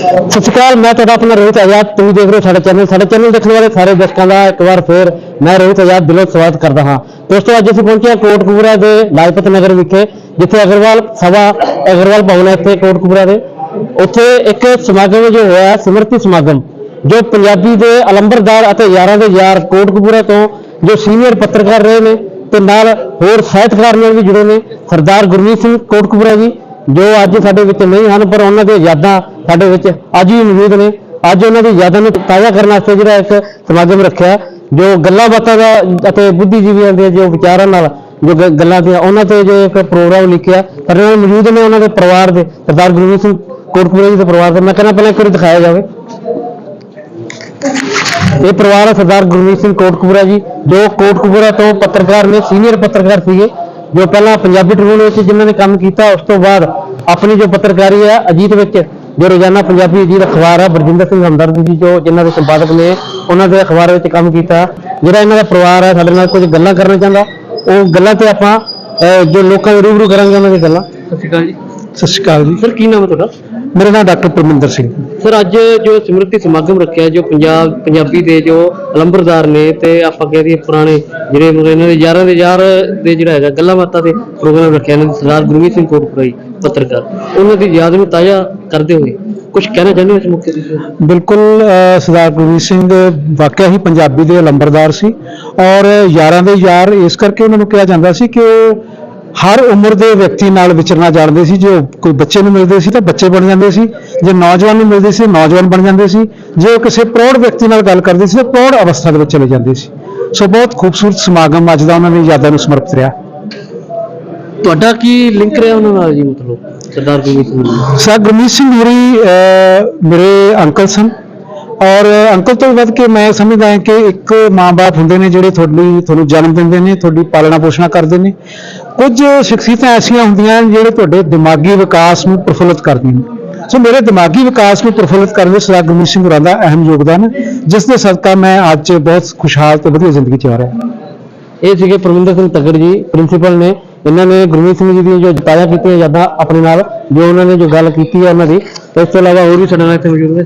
ਸਤਿ ਸ਼੍ਰੀ ਅਕਾਲ, ਮੈਂ ਤੁਹਾਡਾ ਆਪਣਾ ਰੋਹਿਤ ਆਜ਼ਾਦ, ਤੁਸੀਂ ਦੇਖ ਰਹੇ ਹੋ ਸਾਡਾ ਚੈਨਲ ਸਾਡੇ ਚੈਨਲ ਦੇਖਣ ਵਾਲੇ ਸਾਰੇ ਦਰਸ਼ਕਾਂ ਦਾ ਇੱਕ ਵਾਰ ਫਿਰ ਮੈਂ ਰੋਹਿਤ ਆਜ਼ਾਦ ਦਿਲੋਂ ਸਵਾਗਤ ਕਰਦਾ ਹਾਂ। ਦੋਸਤੋ, ਅੱਜ ਅਸੀਂ ਪਹੁੰਚੇ ਹਾਂ ਕੋਟਕਪੂਰਾ ਦੇ ਲਾਜਪਤ ਨਗਰ ਵਿਖੇ, ਜਿੱਥੇ ਅਗਰਵਾਲ ਸਭਾ, ਅਗਰਵਾਲ ਭਵਨ ਹੈ ਇੱਥੇ ਕੋਟਕਪੂਰਾ ਦੇ। ਉੱਥੇ ਇੱਕ ਸਮਾਗਮ ਜੋ ਹੋਇਆ ਸਿਮਰਤੀ ਸਮਾਗਮ, ਜੋ ਪੰਜਾਬੀ ਦੇ ਅਲੰਬਰਦਾਰ ਅਤੇ ਯਾਰਾਂ ਦੇ ਯਾਰ ਕੋਟਕਪੂਰਾ ਤੋਂ ਜੋ ਸੀਨੀਅਰ ਪੱਤਰਕਾਰ ਰਹੇ ਨੇ ਤੇ ਨਾਲ ਹੋਰ ਸਾਹਿਤਕਾਰ ਨਾਲ ਵੀ ਜੁੜੇ ਨੇ, ਸਰਦਾਰ ਗੁਰਮੀਤ ਸਿੰਘ ਕੋਟਕਪੂਰਾ ਜੀ। ਜੋ ਅੱਜ ਸਾਡੇ ਵਿੱਚ ਨਹੀਂ ਹਨ ਪਰ ਉਹਨਾਂ ਦੀਆਂ ਯਾਦਾਂ ਸਾਡੇ ਵਿੱਚ ਅੱਜ ਵੀ ਮੌਜੂਦ ਨੇ ਅੱਜ ਉਹਨਾਂ ਦੀ ਯਾਦਾਂ ਨੂੰ ਤਾਜ਼ਾ ਕਰਨ ਵਾਸਤੇ ਜਿਹੜਾ ਇੱਕ ਸਮਾਗਮ ਰੱਖਿਆ ਜੋ ਗੱਲਾਂ ਬਾਤਾਂ ਦਾ ਅਤੇ ਬੁੱਧੀਜੀਵੀਆਂ ਦੇ ਜੋ ਵਿਚਾਰਾਂ ਨਾਲ ਜੋ ਗ- ਗੱਲਾਂ ਦੀਆਂ ਉਹਨਾਂ ਤੇ ਜੋ ਇੱਕ ਪ੍ਰੋਗਰਾਮ ਲਿਖਿਆ ਪਰ ਨਾਲ ਮੌਜੂਦ ਨੇ ਉਹਨਾਂ ਦੇ ਪਰਿਵਾਰ ਦੇ ਸਰਦਾਰ ਗੁਰਮੀਤ ਸਿੰਘ ਕੋਟਕਪੂਰੇ ਜੀ ਦੇ ਪਰਿਵਾਰ ਦੇ ਮੈਂ ਕਹਿੰਦਾ ਪਹਿਲਾਂ ਇੱਕ ਵਾਰੀ ਦਿਖਾਇਆ ਜਾਵੇ ਇਹ ਪਰਿਵਾਰ ਹੈ ਸਰਦਾਰ ਗੁਰਮੀਤ ਸਿੰਘ ਕੋਟਕਪੂਰਾ ਜੀ ਜੋ ਕੋਟਕਪੂਰਾ ਤੋਂ ਪੱਤਰਕਾਰ ਨੇ ਸੀਨੀਅਰ ਪੱਤਰਕਾਰ ਸੀਗੇ ਜੋ ਪਹਿਲਾਂ ਪੰਜਾਬੀ ਟ੍ਰਿਬਿਊਨ ਵਿੱਚ ਜਿਨ੍ਹਾਂ ਨੇ ਕੰਮ ਕੀਤਾ ਉਸ ਤੋਂ ਬਾਅਦ ਆਪਣੀ ਜੋ ਪੱਤਰਕਾਰੀ ਹੈ ਅਜੀਤ ਵਿੱਚ ਜੋ ਰੋਜ਼ਾਨਾ ਪੰਜਾਬੀ ਅਜੀਤ ਅਖਬਾਰ ਹੈ ਬਰਜਿੰਦਰ ਸਿੰਘ ਹਮਦਰਦ ਜੀ ਜੋ ਜਿਨ੍ਹਾਂ ਦੇ ਸੰਪਾਦਕ ਨੇ ਉਹਨਾਂ ਦੇ ਅਖਬਾਰ ਵਿੱਚ ਕੰਮ ਕੀਤਾ। ਜਿਹੜਾ ਇਹਨਾਂ ਦਾ ਪਰਿਵਾਰ ਹੈ ਸਾਡੇ ਨਾਲ ਕੁਝ ਗੱਲਾਂ ਕਰਨਾ ਚਾਹੁੰਦਾ ਉਹ ਗੱਲਾਂ ਤੇ ਆਪਾਂ ਜੋ ਲੋਕਾਂ ਦੇ ਰੂਬਰੂ ਕਰਾਂਗੇ ਉਹਨਾਂ ਦੀ ਗੱਲਾਂ। ਸਤਿ ਸ਼੍ਰੀ ਅਕਾਲ ਜੀ। ਸਤਿ ਸ਼੍ਰੀ ਅਕਾਲ ਜੀ। ਸਰ ਕੀ ਨਾਮ ਹੈ ਤੁਹਾਡਾ? ਮੇਰਾ ਨਾਮ ਡਾਕਟਰ ਪਰਮਿੰਦਰ ਸਿੰਘ ਸਰ ਅੱਜ ਜੋ ਸਿਮਰਤੀ ਸਮਾਗਮ ਰੱਖਿਆ ਜੋ ਪੰਜਾਬ ਪੰਜਾਬੀ ਦੇ ਜੋ ਅਲੰਬਰਦਾਰ ਨੇ ਤੇ ਆਪਾਂ ਕਹਿ ਦਈਏ ਪੁਰਾਣੇ ਜਿਹੜੇ ਮਤਲਬ ਇਹਨਾਂ ਦੇ ਯਾਰਾਂ ਦੇ ਯਾਰ ਦੇ ਜਿਹੜਾ ਹੈਗਾ ਗੱਲਾਂ ਬਾਤਾਂ ਤੇ ਪ੍ਰੋਗਰਾਮ ਰੱਖਿਆ ਦੇ ਸਰਦਾਰ ਗੁਰਮੀਤ ਸਿੰਘ ਕੋਟਪੁਰਾਈ ਪੱਤਰਕਾਰ ਉਹਨਾਂ ਦੀ ਯਾਦ ਨੂੰ ਤਾਜ਼ਾ ਕਰਦੇ ਹੋਏ ਕੁਝ ਕਹਿਣਾ ਚਾਹੁੰਦੇ ਹੋ ਇਸ ਮੌਕੇ ਤੇ? ਬਿਲਕੁਲ ਸਰਦਾਰ ਗੁਰਮੀਤ ਸਿੰਘ ਵਾਕਿਆ ਹੀ ਪੰਜਾਬੀ ਦੇ ਲੰਬਰਦਾਰ ਸੀ ਔਰ ਯਾਰਾਂ ਦੇ ਯਾਰ ਇਸ ਕਰਕੇ ਉਹਨਾਂ ਨੂੰ ਕਿਹਾ ਜਾਂਦਾ ਸੀ ਕਿ ਉਹ ਹਰ ਉਮਰ ਦੇ ਵਿਅਕਤੀ ਨਾਲ ਵਿਚਰਨਾ ਜਾਣਦੇ ਸੀ ਜੋ ਕੋਈ ਬੱਚੇ ਨੂੰ ਮਿਲਦੇ ਸੀ ਤਾਂ ਬੱਚੇ ਬਣ ਜਾਂਦੇ ਸੀ ਜੇ ਨੌਜਵਾਨ ਨੂੰ ਮਿਲਦੇ ਸੀ ਨੌਜਵਾਨ ਬਣ ਜਾਂਦੇ ਸੀ ਜੇ ਉਹ ਕਿਸੇ ਪ੍ਰੌੜ ਵਿਅਕਤੀ ਨਾਲ ਗੱਲ ਕਰਦੇ ਸੀ ਤਾਂ ਪ੍ਰੌੜ ਅਵਸਥਾ ਦੇ ਵਿੱਚ ਚਲੇ ਜਾਂਦੇ ਸੀ। ਸੋ ਬਹੁਤ ਖੂਬਸੂਰਤ ਸਮਾਗਮ ਅੱਜ ਦਾ ਉਹਨਾਂ ਦੀ ਯਾਦਾਂ ਨੂੰ ਸਮਰਪਿਤ ਰਿਹਾ। ਤੁਹਾਡਾ ਕੀ ਲਿੰਕ ਰਿਹਾ ਉਹਨਾਂ ਨਾਲ ਜੀ ਮਤਲਬ ਸਰਦਾਰ ਗੁਰਮੀਤ ਸਿੰਘ ਸਰ ਗੁਰਮੀਤ ਸਿੰਘ ਮੇਰੀ ਅਹ, ਮੇਰੇ ਅੰਕਲ ਸਨ। ਔਰ ਅੰਕਲ ਤੋਂ ਵੱਧ ਕੇ ਮੈਂ ਸਮਝਦਾ ਹਾਂ ਕਿ ਇੱਕ ਮਾਂ-ਬਾਪ ਹੁੰਦੇ ਨੇ ਜਿਹੜੇ ਤੁਹਾਡੀ ਤੁਹਾਨੂੰ ਜਨਮ ਦਿੰਦੇ ਨੇ ਤੁਹਾਡੀ ਪਾਲਣਾ ਪੋਸ਼ਣਾ ਕਰਦੇ ਨੇ। ਕੁਝ ਸ਼ਖਸੀਅਤਾਂ ਐਸੀਆਂ ਹੁੰਦੀਆਂ ਨੇ ਜਿਹੜੇ ਤੁਹਾਡੇ ਦਿਮਾਗੀ ਵਿਕਾਸ ਨੂੰ ਪ੍ਰਫੁੱਲਤ ਕਰਦੀਆਂ ਨੇ ਸੋ ਮੇਰੇ ਦਿਮਾਗੀ ਵਿਕਾਸ ਨੂੰ ਪ੍ਰਫੁੱਲਤ ਕਰਨ ਵਿੱਚ ਸਰਦਾਰ ਗੁਰਮੀਤ ਸਿੰਘ ਹੋਰਾਂ ਦਾ ਅਹਿਮ ਯੋਗਦਾਨ ਹੈ ਜਿਸ ਦੇ ਸਦਕਾ ਮੈਂ ਅੱਜ ਬਹੁਤ ਖੁਸ਼ਹਾਲ ਤੇ ਵਧੀਆ ਜ਼ਿੰਦਗੀ ਜਿਉ ਰਿਹਾ ਇਹ ਸੀਗੇ ਪਰਮਿੰਦਰ ਸਿੰਘ ਤੱਗੜ ਜੀ ਪ੍ਰਿੰਸੀਪਲ ਨੇ। ਇਹਨਾਂ ਨੇ ਗੁਰਮੀਤ ਸਿੰਘ ਜੀ ਦੀਆਂ ਜੋ ਤਾਜ਼ਾ ਕੀਤੀਆਂ ਯਾਦਾਂ ਆਪਣੇ ਨਾਲ ਜੋ ਉਹਨਾਂ ਨੇ ਜੋ ਗੱਲ ਕੀਤੀ ਹੈ ਉਹਨਾਂ ਦੀ ਇਸ ਤੋਂ ਇਲਾਵਾ ਹੋਰ ਵੀ ਸਾਡੇ ਨਾਲ ਇੱਥੇ ਮੌਜੂਦ ਨੇ।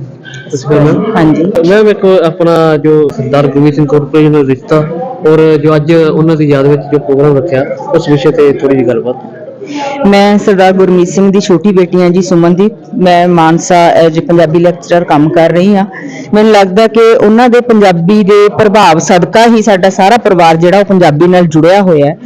ਹਾਂਜੀ। ਮੈਮ ਇੱਕ ਆਪਣਾ ਜੋ ਸਰਦਾਰ ਗੁਰਮੀਤ ਸਿੰਘ ਕੋਟਪੁਰੇ ਜੀ ਨਾਲ ਰਿਸ਼ਤਾ ਔਰ ਜੋ ਅੱਜ ਉਹਨਾਂ ਦੀ ਯਾਦ ਵਿੱਚ ਜੋ ਪ੍ਰੋਗਰਾਮ ਰੱਖਿਆ, ਉਸ ਵਿਸ਼ੇ ਤੇ ਥੋੜੀ ਜਿਹੀ ਗੱਲਬਾਤ। ਮੈਂ ਸਰਦਾਰ ਗੁਰਮੀਤ ਸਿੰਘ ਦੀ ਛੋਟੀ ਬੇਟੀ ਹਾਂ ਜੀ, ਸੁਮਨਦੀਪ। ਮੈਂ ਮਾਨਸਾ ਐਜ ਪੰਜਾਬੀ ਲੈਕਚਰਰ ਕੰਮ ਕਰ ਰਹੀ ਹਾਂ। ਮੈਨੂੰ ਲੱਗਦਾ ਕਿ ਉਹਨਾਂ ਦੇ ਪੰਜਾਬੀ ਦੇ ਪ੍ਰਭਾਵ ਸਦਕਾ ਹੀ ਸਾਡਾ ਸਾਰਾ ਪਰਿਵਾਰ ਜਿਹੜਾ ਉਹ ਪੰਜਾਬੀ ਨਾਲ ਜੁੜਿਆ ਹੋਇਆ ਹੈ।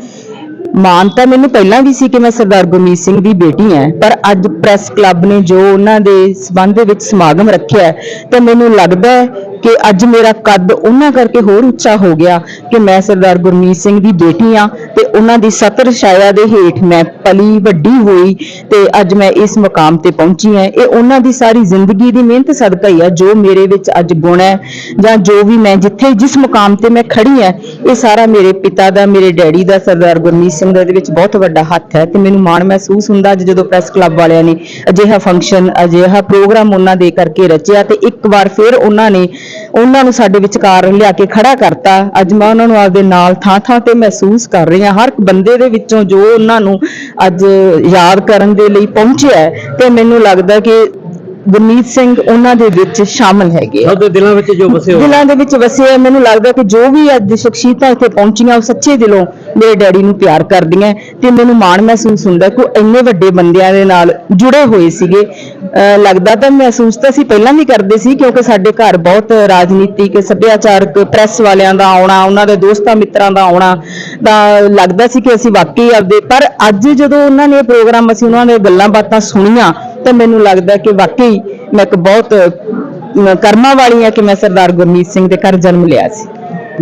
ਮਾਨ ਤਾਂ ਮੈਨੂੰ ਪਹਿਲਾਂ ਵੀ ਸੀ ਕਿ ਮੈਂ ਸਰਦਾਰ ਗੁਰਮੀਤ ਸਿੰਘ ਦੀ ਬੇਟੀ ਹਾਂ, ਪਰ ਅੱਜ ਪ੍ਰੈਸ ਕਲੱਬ ਨੇ ਜੋ ਉਹਨਾਂ ਦੇ ਸਬੰਧ ਵਿੱਚ ਸਮਾਗਮ ਰੱਖਿਆ ਤਾਂ ਮੈਨੂੰ ਲੱਗਦਾ ਹੈ ਕਿ ਅੱਜ ਮੇਰਾ ਕੱਦ ਉਹਨਾਂ ਕਰਕੇ ਹੋਰ ਉੱਚਾ ਹੋ ਗਿਆ ਕਿ ਮੈਂ ਸਰਦਾਰ ਗੁਰਮੀਤ ਸਿੰਘ ਦੀ ਬੇਟੀ ਆ ਤੇ ਉਹਨਾਂ ਦੀ ਸਤਰ ਛਾਇਆ ਦੇ ਹੇਠ ਮੈਂ ਪਲੀ ਵੱਡੀ ਹੋਈ ਤੇ ਅੱਜ ਮੈਂ ਇਸ ਮੁਕਾਮ ਤੇ ਪਹੁੰਚੀ ਹਾਂ। ਇਹ ਉਹਨਾਂ ਦੀ ਸਾਰੀ ਜ਼ਿੰਦਗੀ ਦੀ ਮਿਹਨਤ ਸਦਕਾ ਹੀ ਆ, ਜੋ ਮੇਰੇ ਵਿੱਚ ਅੱਜ ਗੁਣ ਹੈ ਜਾਂ ਜੋ ਵੀ ਮੈਂ ਜਿੱਥੇ ਜਿਸ ਮੁਕਾਮ ਤੇ ਮੈਂ ਖੜੀ ਹਾਂ, ਇਹ ਸਾਰਾ ਮੇਰੇ ਪਿਤਾ ਦਾ, ਮੇਰੇ ਡੈਡੀ ਦਾ, ਸਰਦਾਰ ਗੁਰਮੀਤ ਸਿੰਘ ਦਾ ਇਹਦੇ ਵਿੱਚ ਬਹੁਤ ਵੱਡਾ ਹੱਥ ਹੈ ਤੇ ਮੈਨੂੰ ਮਾਣ ਮਹਿਸੂਸ ਹੁੰਦਾ ਅੱਜ ਜਦੋਂ ਪ੍ਰੈਸ ਕਲੱਬ ਵਾਲਿਆਂ ਨੇ ਅਜਿਹਾ ਫੰਕਸ਼ਨ ਅਜਿਹਾ ਪ੍ਰੋਗਰਾਮ ਉਹਨਾਂ ਦੇ ਕਰਕੇ ਰਚਿਆ ਤੇ ਇੱਕ ਵਾਰ ਫਿਰ ਉਹਨਾਂ ਨੇ ਉਹਨਾਂ ਨੂੰ ਸਾਡੇ ਵਿਚਕਾਰ ਲਿਆ ਕੇ ਖੜਾ ਕਰਤਾ। ਅੱਜ ਮੈਂ ਉਹਨਾਂ ਨੂੰ ਆਪਦੇ ਨਾਲ ਥਾਂ ਥਾਂ ਤੇ ਮਹਿਸੂਸ ਕਰ ਰਹੀ ਹਾਂ। ਹਰ ਇੱਕ ਬੰਦੇ ਦੇ ਵਿੱਚੋਂ ਜੋ ਉਹਨਾਂ ਨੂੰ ਅੱਜ ਯਾਦ ਕਰਨ ਦੇ ਲਈ ਪਹੁੰਚਿਆ ਤੇ ਮੈਨੂੰ ਲੱਗਦਾ ਕਿ ਗੁਰਮੀਤ ਸਿੰਘ ਉਹਨਾਂ ਦੇ ਵਿੱਚ ਸ਼ਾਮਲ ਹੈਗੇ ਆ। ਸਾਡੇ ਦਿਲਾਂ ਵਿੱਚ ਜੋ ਵਸੇ ਹੋਏ। ਦਿਲਾਂ ਦੇ ਵਿੱਚ ਵਸੇ ਹੋਏ। ਮੈਨੂੰ ਲੱਗਦਾ ਕਿ ਜੋ ਵੀ ਅੱਜ ਸ਼ਖਸੀਅਤਾਂ ਇੱਥੇ ਪਹੁੰਚੀਆਂ ਉਹ ਸੱਚੇ ਦਿਲੋਂ ਮੇਰੇ ਡੈਡੀ ਨੂੰ ਪਿਆਰ ਕਰਦੀਆਂ ਤੇ ਮੈਨੂੰ ਮਾਣ ਮਹਿਸੂਸ ਹੁੰਦਾ ਕਿ ਉਹ ਇੰਨੇ ਵੱਡੇ ਬੰਦਿਆਂ ਦੇ ਨਾਲ ਜੁੜੇ ਹੋਏ ਸੀਗੇ। ਅਹ ਲੱਗਦਾ ਤਾਂ ਮਹਿਸੂਸ ਤਾਂ ਅਸੀਂ ਪਹਿਲਾਂ ਵੀ ਕਰਦੇ ਸੀ ਕਿਉਂਕਿ ਸਾਡੇ ਘਰ ਬਹੁਤ ਰਾਜਨੀਤਿਕ ਸੱਭਿਆਚਾਰਕ ਪ੍ਰੈਸ ਵਾਲਿਆਂ ਦਾ ਆਉਣਾ ਉਹਨਾਂ ਦੇ ਦੋਸਤਾਂ ਮਿੱਤਰਾਂ ਦਾ ਆਉਣਾ ਤਾਂ ਲੱਗਦਾ ਸੀ ਕਿ ਅਸੀਂ ਵਾਕਈ ਆਪਦੇ ਪਰ ਅੱਜ ਜਦੋਂ ਉਹਨਾਂ ਨੇ ਪ੍ਰੋਗਰਾਮ ਅਸੀਂ ਉਹਨਾਂ ਦੇ ਗੱਲਾਂ ਬਾਤਾਂ ਸੁਣੀਆਂ ਤਾਂ ਮੈਨੂੰ ਲੱਗਦਾ ਕਿ ਵਾਕਈ ਮੈਂ ਇੱਕ ਬਹੁਤ ਕਰਮਾਂ ਵਾਲੀ ਹਾਂ ਕਿ ਮੈਂ ਸਰਦਾਰ ਗੁਰਮੀਤ ਸਿੰਘ ਦੇ ਘਰ ਜਨਮ ਲਿਆ ਸੀ।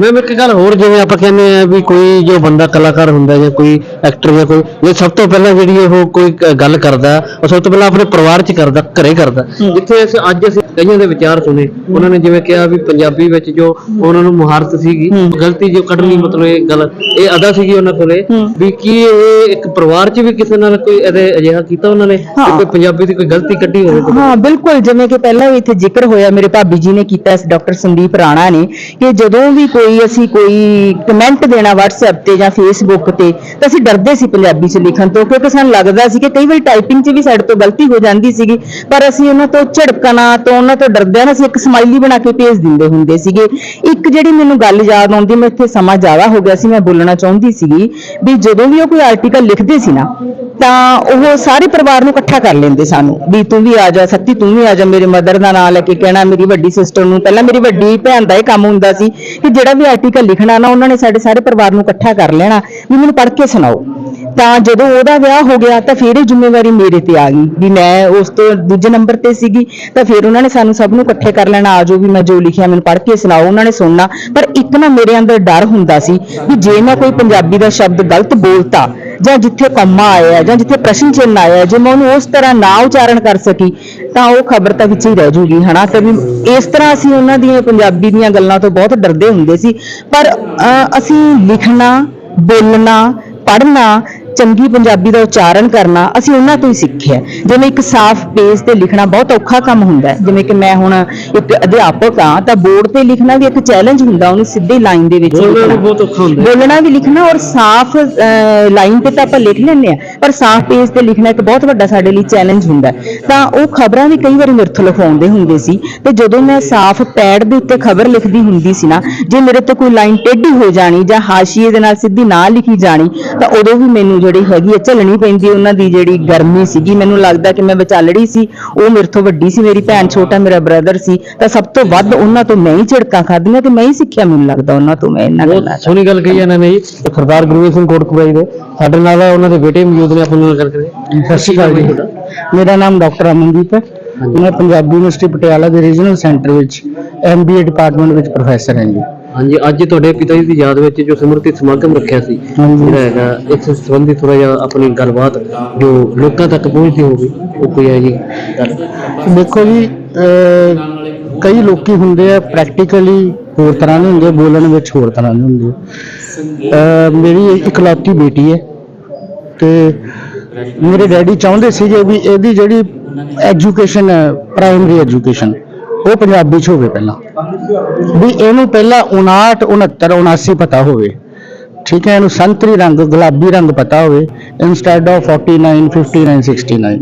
ਮੈਂ ਇੱਕ ਗੱਲ ਹੋਰ ਜਿਵੇਂ ਆਪਾਂ ਕਹਿੰਦੇ ਆ ਵੀ ਕੋਈ ਜੋ ਬੰਦਾ ਕਲਾਕਾਰ ਹੁੰਦਾ ਜਾਂ ਕੋਈ ਐਕਟਰ ਜਾਂ ਕੋਈ ਇਹ ਸਭ ਤੋਂ ਪਹਿਲਾਂ ਜਿਹੜੀ ਉਹ ਕੋਈ ਗੱਲ ਕਰਦਾ ਉਹ ਸਭ ਤੋਂ ਪਹਿਲਾਂ ਆਪਣੇ ਪਰਿਵਾਰ 'ਚ ਕਰਦਾ ਘਰੇ ਕਰਦਾ। ਜਿੱਥੇ ਅੱਜ ਅਸੀਂ ਕਈਆਂ ਦੇ ਵਿਚਾਰ ਸੁਣੇ ਉਹਨਾਂ ਨੇ ਜਿਵੇਂ ਕਿਹਾ ਵੀ ਪੰਜਾਬੀ ਵਿੱਚ ਜੋ ਉਹਨਾਂ ਨੂੰ ਮੁਹਾਰਤ ਸੀਗੀ। ਗਲਤੀ ਜੋ ਕੱਢਣੀ ਮਤਲਬ ਇਹ ਗੱਲ ਇਹ ਅਦਾ ਸੀਗੀ ਉਹਨਾਂ ਕੋਲੇ। ਵੀ ਕੀ ਇਹ ਇੱਕ ਪਰਿਵਾਰ 'ਚ ਵੀ ਕਿਸੇ ਨਾਲ ਕੋਈ ਇਹਦੇ ਅਜਿਹਾ ਕੀਤਾ ਉਹਨਾਂ ਨੇ ਕਿ। ਕੋਈ ਪੰਜਾਬੀ ਦੀ ਕੋਈ ਗਲਤੀ ਕੱਢੀ ਹੋਵੇ? ਹਾਂ ਬਿਲਕੁਲ ਜਿਵੇਂ ਕਿ ਪਹਿਲਾਂ ਵੀ ਇੱਥੇ ਜ਼ਿਕਰ ਹੋਇਆ ਮੇਰੇ ਭਾਬੀ ਜੀ ਨੇ ਕੀਤਾ ਸੀ ਡਾਕਟਰ ਸੰਦੀਪ ਰਾਣਾ ਨੇ ਕਿ ਜਦੋਂ ਵੀ ਕੋਈ ਅਸੀਂ ਕੋਈ ਕਮੈਂਟ ਦੇਣਾ WhatsApp ਤੇ ਜਾਂ Facebook ਤੇ ਤਾਂ ਅਸੀਂ ਡਰਦੇ ਸੀ ਪੰਜਾਬੀ 'ਚ ਲਿਖਣ ਤੋਂ ਕਿਉਂਕਿ ਸਾਨੂੰ ਲੱਗਦਾ ਸੀ ਕਿ ਕਈ ਵਾਰੀ ਟਾਈਪਿੰਗ 'ਚ ਵੀ ਸਾਡੇ ਤੋਂ ਗਲਤੀ ਹੋ ਜਾਂਦੀ ਸੀਗੀ ਪਰ ਅਸੀਂ ਉਹਨਾਂ ਤੋਂ ਝਿੜਕਣਾ ਤੋਂ ਉਹਨਾਂ ਤੋਂ ਡਰਦਿਆਂ ਅਸੀਂ ਇੱਕ ਸਮਾਈਲੀ ਬਣਾ ਕੇ ਭੇਜ ਦਿੰਦੇ ਹੁੰਦੇ ਸੀਗੇ। ਇੱਕ ਜਿਹੜੀ ਮੈਨੂੰ ਗੱਲ ਯਾਦ ਆਉਂਦੀ, ਮੈਂ ਇੱਥੇ ਸਮਾਂ ਜ਼ਿਆਦਾ ਹੋ ਗਿਆ ਸੀ, ਮੈਂ ਬੋਲਣਾ ਚਾਹੁੰਦੀ ਸੀਗੀ ਵੀ ਜਦੋਂ ਵੀ ਉਹ ਕੋਈ ਆਰਟੀਕਲ ਲਿਖਦੇ ਸੀ ਨਾ, ਤਾਂ ਉਹ ਸਾਰੇ ਪਰਿਵਾਰ ਨੂੰ ਇਕੱਠਾ ਕਰ ਲੈਂਦੇ ਸਾਨੂੰ, ਵੀ ਤੂੰ ਵੀ ਆ ਜਾ, ਸੱਤੀ ਤੂੰ ਵੀ ਆ ਜਾ, ਮੇਰੇ ਮਦਰ ਦਾ ਨਾਂ ਲੈ ਕੇ ਕਹਿਣਾ, ਮੇਰੀ ਵੱਡੀ ਸਿਸਟਰ ਨੂੰ। ਪਹਿਲਾਂ ਮੇਰੀ ਵੱਡੀ ਭੈਣ ਦਾ ਇਹ ਕੰਮ ਹੁੰਦਾ ਸੀ ਕਿ ਜਿਹੜਾ ਵੀ ਆਰਟੀਕਲ ਲਿਖਣਾ ਨਾ, ਉਹਨਾਂ ਨੇ ਸਾਡੇ ਸਾਰੇ ਪਰਿਵਾਰ ਨੂੰ ਇਕੱਠਾ ਕਰ ਲੈਣਾ। ਵੀ ਮੈਨੂੰ ਪੜ੍ਹ ਕੇ ਸੁਣਾਓ। ਤਾਂ ਜਦੋਂ ਉਹਦਾ ਵਿਆਹ ਹੋ ਗਿਆ ਤਾਂ ਫਿਰ ਇਹ ਜ਼ਿੰਮੇਵਾਰੀ ਮੇਰੇ ਤੇ ਆ ਗਈ ਵੀ ਮੈਂ ਉਸ ਤੋਂ ਦੂਜੇ ਨੰਬਰ ਤੇ ਸੀਗੀ ਤਾਂ ਫਿਰ ਉਹਨਾਂ ਨੇ ਸਾਨੂੰ ਸਭ ਨੂੰ ਇਕੱਠੇ ਕਰ ਲੈਣਾ ਆਜੋ ਵੀ ਮੈਂ ਜੋ ਲਿਖਿਆ ਮੈਨੂੰ ਪੜ੍ਹ ਕੇ ਸੁਣਾਓ ਉਹਨਾਂ ਨੇ ਸੁਣਨਾ। ਪਰ ਇੱਕ ਨਾ ਮੇਰੇ ਅੰਦਰ ਡਰ ਹੁੰਦਾ ਸੀ ਵੀ ਜੇ ਮੈਂ ਕੋਈ ਪੰਜਾਬੀ ਦਾ ਸ਼ਬਦ ਗਲਤ ਬੋਲਤਾ ਜਾਂ ਜਿੱਥੇ ਕੰਮਾ ਆਇਆ ਜਾਂ ਜਿੱਥੇ ਪ੍ਰਸ਼ਨ ਚਿੰਨ੍ਹ ਆਇਆ ਜੇ ਮੈਂ ਉਹਨੂੰ ਉਸ ਤਰ੍ਹਾਂ ਨਾ ਉਚਾਰਨ ਕਰ ਸਕੀ ਤਾਂ ਉਹ ਖਬਰ ਤਾਂ ਵਿੱਚ ਹੀ ਰਹਿ ਜੂਗੀ ਹਨਾ? ਤੇ ਵੀ ਇਸ ਤਰ੍ਹਾਂ ਅਸੀਂ ਉਹਨਾਂ ਦੀਆਂ ਪੰਜਾਬੀ ਦੀਆਂ ਗੱਲਾਂ ਤੋਂ ਬਹੁਤ ਡਰਦੇ ਹੁੰਦੇ ਸੀ। ਪਰ ਅਹ, ਅਸੀਂ ਲਿਖਣਾ ਬੋਲਣਾ ਪੜ੍ਹਨਾ ਚੰਗੀ ਪੰਜਾਬੀ ਦਾ ਉਚਾਰਨ ਕਰਨਾ ਅਸੀਂ ਉਹਨਾਂ ਤੋਂ ਹੀ ਸਿੱਖਿਆ ਜਿਵੇਂ ਇੱਕ ਸਾਫ਼ ਪੇਜ ਤੇ ਲਿਖਣਾ ਬਹੁਤ ਔਖਾ ਕੰਮ ਹੁੰਦਾ ਹੈ ਜਿਵੇਂ ਕਿ ਮੈਂ ਹੁਣ ਇੱਕ ਅਧਿਆਪਕ ਹਾਂ ਤਾਂ ਬੋਰਡ ਤੇ ਲਿਖਣਾ ਵੀ ਇੱਕ ਚੈਲੰਜ ਹੁੰਦਾ ਉਹਨੂੰ ਸਿੱਧੀ ਲਾਈਨ ਦੇ ਵਿੱਚ ਬੋਲਣਾ ਵੀ ਲਿਖਣਾ ਬਹੁਤ ਔਖਾ ਹੁੰਦਾ ਹੈ। ਬੋਲਣਾ ਵੀ ਲਿਖਣਾ ਔਰ ਸਾਫ਼ ਲਾਈਨ ਤੇ ਤਾਂ ਆਪਾਂ ਲਿਖ ਲੈਂਦੇ ਆ ਪਰ ਸਾਫ਼ ਪੇਜ ਤੇ ਲਿਖਣਾ ਇੱਕ ਬਹੁਤ ਵੱਡਾ ਸਾਡੇ ਲਈ ਚੈਲੰਜ ਹੁੰਦਾ। ਤਾਂ ਉਹ ਖਬਰਾਂ ਵੀ ਕਈ ਵਾਰੀ ਮੇਰੇ ਤੋਂ ਲਿਖਵਾਉਂਦੇ ਹੁੰਦੇ ਸੀ ਤੇ ਜਦੋਂ ਮੈਂ ਸਾਫ਼ ਪੈਡ ਦੇ ਉੱਤੇ ਖਬਰ ਲਿਖਦੀ ਹੁੰਦੀ ਸੀ ਨਾ ਜੇ ਮੇਰੇ ਤੋਂ ਕੋਈ ਲਾਈਨ ਟੇਢੀ ਹੋ ਜਾਣੀ ਜਾਂ ਹਾਸ਼ੀਏ ਦੇ ਨਾਲ ਸਿੱਧੀ ਨਾ ਲਿਖੀ ਜਾਣੀ ਤਾਂ ਉਦੋਂ ਵੀ ਮੈਨੂੰ ਜਿਹੜੀ ਹੈਗੀ ਹੈ ਝੱਲਣੀ ਪੈਂਦੀ ਉਹਨਾਂ ਦੀ ਜਿਹੜੀ ਗਰਮੀ ਸੀਗੀ। ਮੈਨੂੰ ਲੱਗਦਾ ਕਿ ਮੈਂ ਵਿਚਾਲੜੀ ਸੀ ਉਹ ਮੇਰੇ ਤੋਂ ਵੱਡੀ ਸੀ ਮੇਰੀ ਭੈਣ ਛੋਟਾ ਮੇਰਾ ਬ੍ਰਦਰ ਸੀ। ਤਾਂ ਸਭ ਤੋਂ ਵੱਧ ਉਹਨਾਂ ਤੋਂ ਮੈਂ ਹੀ ਝਿੜਕਾਂ ਖਾਧੀਆਂ ਤੇ ਮੈਂ ਹੀ ਸਿੱਖਿਆ ਮੈਨੂੰ ਲੱਗਦਾ ਉਹਨਾਂ ਤੋਂ ਮੈਂ ਇਹਨਾਂ ਗੱਲਾਂ ਸੋਹਣੀ ਗੱਲ ਕਹੀ ਇਹਨਾਂ ਨੇ ਜੀ। ਸਰਦਾਰ ਗੁਰਮੀਤ ਸਿੰਘ ਕੋਟਕਪੂਰਾ ਜੀ ਦੇ। ਸਾਡੇ ਨਾਲ ਉਹਨਾਂ ਦੇ ਬੇਟੇ ਮੌਜੂਦ ਨੇ ਆਪਾਂ ਨਾਲ ਗੱਲ ਕਰੀਏ। ਸਤਿ ਸ਼੍ਰੀ ਅਕਾਲ ਜੀ। ਮੇਰਾ ਨਾਮ ਡਾਕਟਰ ਅਮਨਦੀਪ ਹੈ। ਮੈਂ ਪੰਜਾਬੀ ਯੂਨੀਵਰਸਿਟੀ ਪਟਿਆਲਾ ਦੇ ਰੀਜਨਲ ਸੈਂਟਰ ਵਿੱਚ ਐਮਬੀਏ ਡਿਪਾਰਟਮੈਂਟ ਵਿੱਚ ਪ੍ਰੋਫੈਸਰ ਹਾਂ ਜੀ। ਹਾਂਜੀ ਅੱਜ ਤੁਹਾਡੇ ਪਿਤਾ ਜੀ ਦੀ ਯਾਦ ਵਿੱਚ ਜੋ ਸਮਰਪਿਤ ਸਮਾਗਮ ਰੱਖਿਆ ਸੀ। ਜਿਹੜਾ ਹੈਗਾ ਇਸ ਸੰਬੰਧੀ ਥੋੜਾ ਜਿਹਾ ਆਪਣੀ ਗੱਲਬਾਤ ਜੋ ਲੋਕਾਂ ਤੱਕ ਪਹੁੰਚਦੀ ਹੋਵੇ ਉਹ ਕੋਈ ਹੈ ਜੀ ਦੇਖੋ ਜੀ ਕਈ ਲੋਕੀ ਹੁੰਦੇ ਆ ਪ੍ਰੈਕਟੀਕਲੀ ਹੋਰ ਤਰ੍ਹਾਂ ਦੇ ਹੁੰਦੇ ਬੋਲਣ ਵਿੱਚ ਹੋਰ ਤਰ੍ਹਾਂ ਦੇ ਹੁੰਦੇ ਮੇਰੀ ਇਕਲੌਤੀ ਬੇਟੀ ਹੈ ਤੇ ਮੇਰੇ ਡੈਡੀ ਚਾਹੁੰਦੇ ਸੀਗੇ ਵੀ ਇਹਦੀ ਜਿਹੜੀ ਐਜੂਕੇਸ਼ਨ ਹੈ ਪ੍ਰਾਇਮਰੀ ਐਜੂਕੇਸ਼ਨ ਉਹ ਪੰਜਾਬੀ ਚ ਹੋਵੇ ਪਹਿਲਾਂ। ਵੀ ਇਹਨੂੰ ਪਹਿਲਾਂ 59 69 79 ਪਤਾ ਹੋਵੇ। ਠੀਕ ਹੈ, ਇਹਨੂੰ ਸੰਤਰੀ ਰੰਗ, ਗੁਲਾਬੀ ਰੰਗ ਪਤਾ ਹੋਵੇ। ਇਨਸਟੈਡ ਆਫ 49 59 69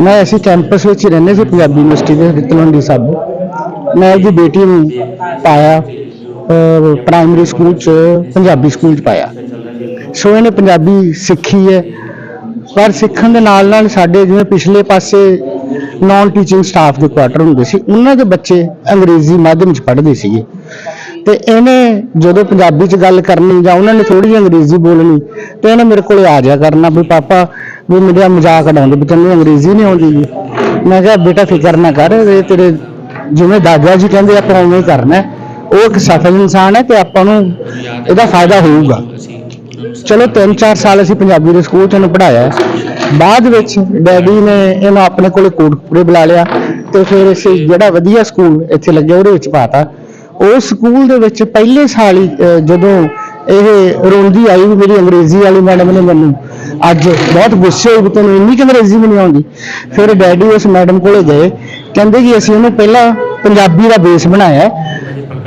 ਮੈਂ ਅਸੀਂ ਕੈਂਪਸ ਵਿੱਚ ਹੀ ਰਹਿੰਦੇ ਸੀ, ਪੰਜਾਬੀ ਯੂਨੀਵਰਸਿਟੀ ਦੇ ਰਿਤਲਵੰਡੀ ਸਾਹਿਬ। ਮੈਂ ਉਹਦੀ ਬੇਟੀ ਨੂੰ ਪਾਇਆ ਪ੍ਰਾਇਮਰੀ ਸਕੂਲ ਚ, ਪੰਜਾਬੀ ਸਕੂਲ ਚ ਪਾਇਆ। ਸੋ ਇਹਨੇ ਪੰਜਾਬੀ ਸਿੱਖੀ ਹੈ। ਪਰ ਸਿੱਖਣ ਦੇ ਨਾਲ ਨਾਲ ਸਾਡੇ ਜਿਵੇਂ ਪਿਛਲੇ ਪਾਸੇ ਨਾਨ ਟੀਚਿੰਗ ਸਟਾਫ ਦੇ ਕੁਆਟਰ ਹੁੰਦੇ ਸੀ, ਉਹਨਾਂ ਦੇ ਬੱਚੇ ਅੰਗਰੇਜ਼ੀ ਮਾਧਿਅਮ ਚ ਪੜ੍ਹਦੇ ਸੀਗੇ। ਤੇ ਇਹਨੇ ਜਦੋਂ ਪੰਜਾਬੀ ਚ ਗੱਲ ਕਰਨੀ ਜਾਂ ਉਹਨਾਂ ਨੇ ਥੋੜੀ ਜਿਹੀ ਅੰਗਰੇਜ਼ੀ ਬੋਲਣੀ, ਤੇ ਇਹਨੇ ਮੇਰੇ ਕੋਲੇ ਆ ਜਾ ਕਰਨਾ ਵੀ ਪਾਪਾ, ਵੀ ਮੇਰਾ ਮਜ਼ਾਕ ਉਡਾਉਂਦੇ ਵੀ ਤੈਨੂੰ ਅੰਗਰੇਜ਼ੀ ਨਹੀਂ ਆਉਂਦੀ ਜੀ ਮੈਂ ਕਿਹਾ, ਬੇਟਾ ਫਿਕਰ ਨਾ ਕਰ, ਇਹ ਤੇਰੇ ਜਿਵੇਂ ਦਾਦਾ ਜੀ ਕਹਿੰਦੇ ਆਪਾਂ ਉਵੇਂ ਹੀ ਕਰਨਾ। ਉਹ ਇੱਕ ਸਫਲ ਇਨਸਾਨ ਹੈ ਤੇ ਆਪਾਂ ਨੂੰ ਇਹਦਾ ਫਾਇਦਾ ਹੋਊਗਾ। ਚਲੋ 3-4 ਸਾਲ ਅਸੀਂ ਪੰਜਾਬੀ ਦੇ ਸਕੂਲ 'ਚ ਇਹਨੂੰ ਪੜਾਇਆ ਬਾਅਦ ਵਿੱਚ ਡੈਡੀ ਨੇ ਇਹਨੂੰ ਆਪਣੇ ਕੋਲੇ ਕੋਟਪੂਰੇ ਬੁਲਾ ਲਿਆ ਤੇ ਫਿਰ ਅਸੀਂ ਜਿਹੜਾ ਵਧੀਆ ਸਕੂਲ ਇੱਥੇ ਲੱਗਿਆ ਉਹਦੇ ਵਿੱਚ ਪਾਤਾ। ਉਸ ਸਕੂਲ ਦੇ ਵਿੱਚ ਪਹਿਲੇ ਸਾਲ ਹੀ ਅਹ, ਜਦੋਂ ਇਹ ਰੋਂਦੀ ਆਈ ਵੀ ਮੇਰੀ ਅੰਗਰੇਜ਼ੀ ਵਾਲੀ ਮੈਡਮ ਨੇ ਮੈਨੂੰ ਅੱਜ ਬਹੁਤ ਗੁੱਸੇ ਹੋਈ ਵੀ ਤੈਨੂੰ ਇੰਨੀ ਕੁ ਅੰਗਰੇਜ਼ੀ ਵੀ ਨਹੀਂ ਆਉਂਦੀ। ਫਿਰ ਡੈਡੀ ਉਸ ਮੈਡਮ ਕੋਲੇ ਗਏ ਕਹਿੰਦੇ ਜੀ ਅਸੀਂ ਉਹਨੂੰ ਪਹਿਲਾਂ ਪੰਜਾਬੀ ਦਾ ਬੇਸ ਬਣਾਇਆ।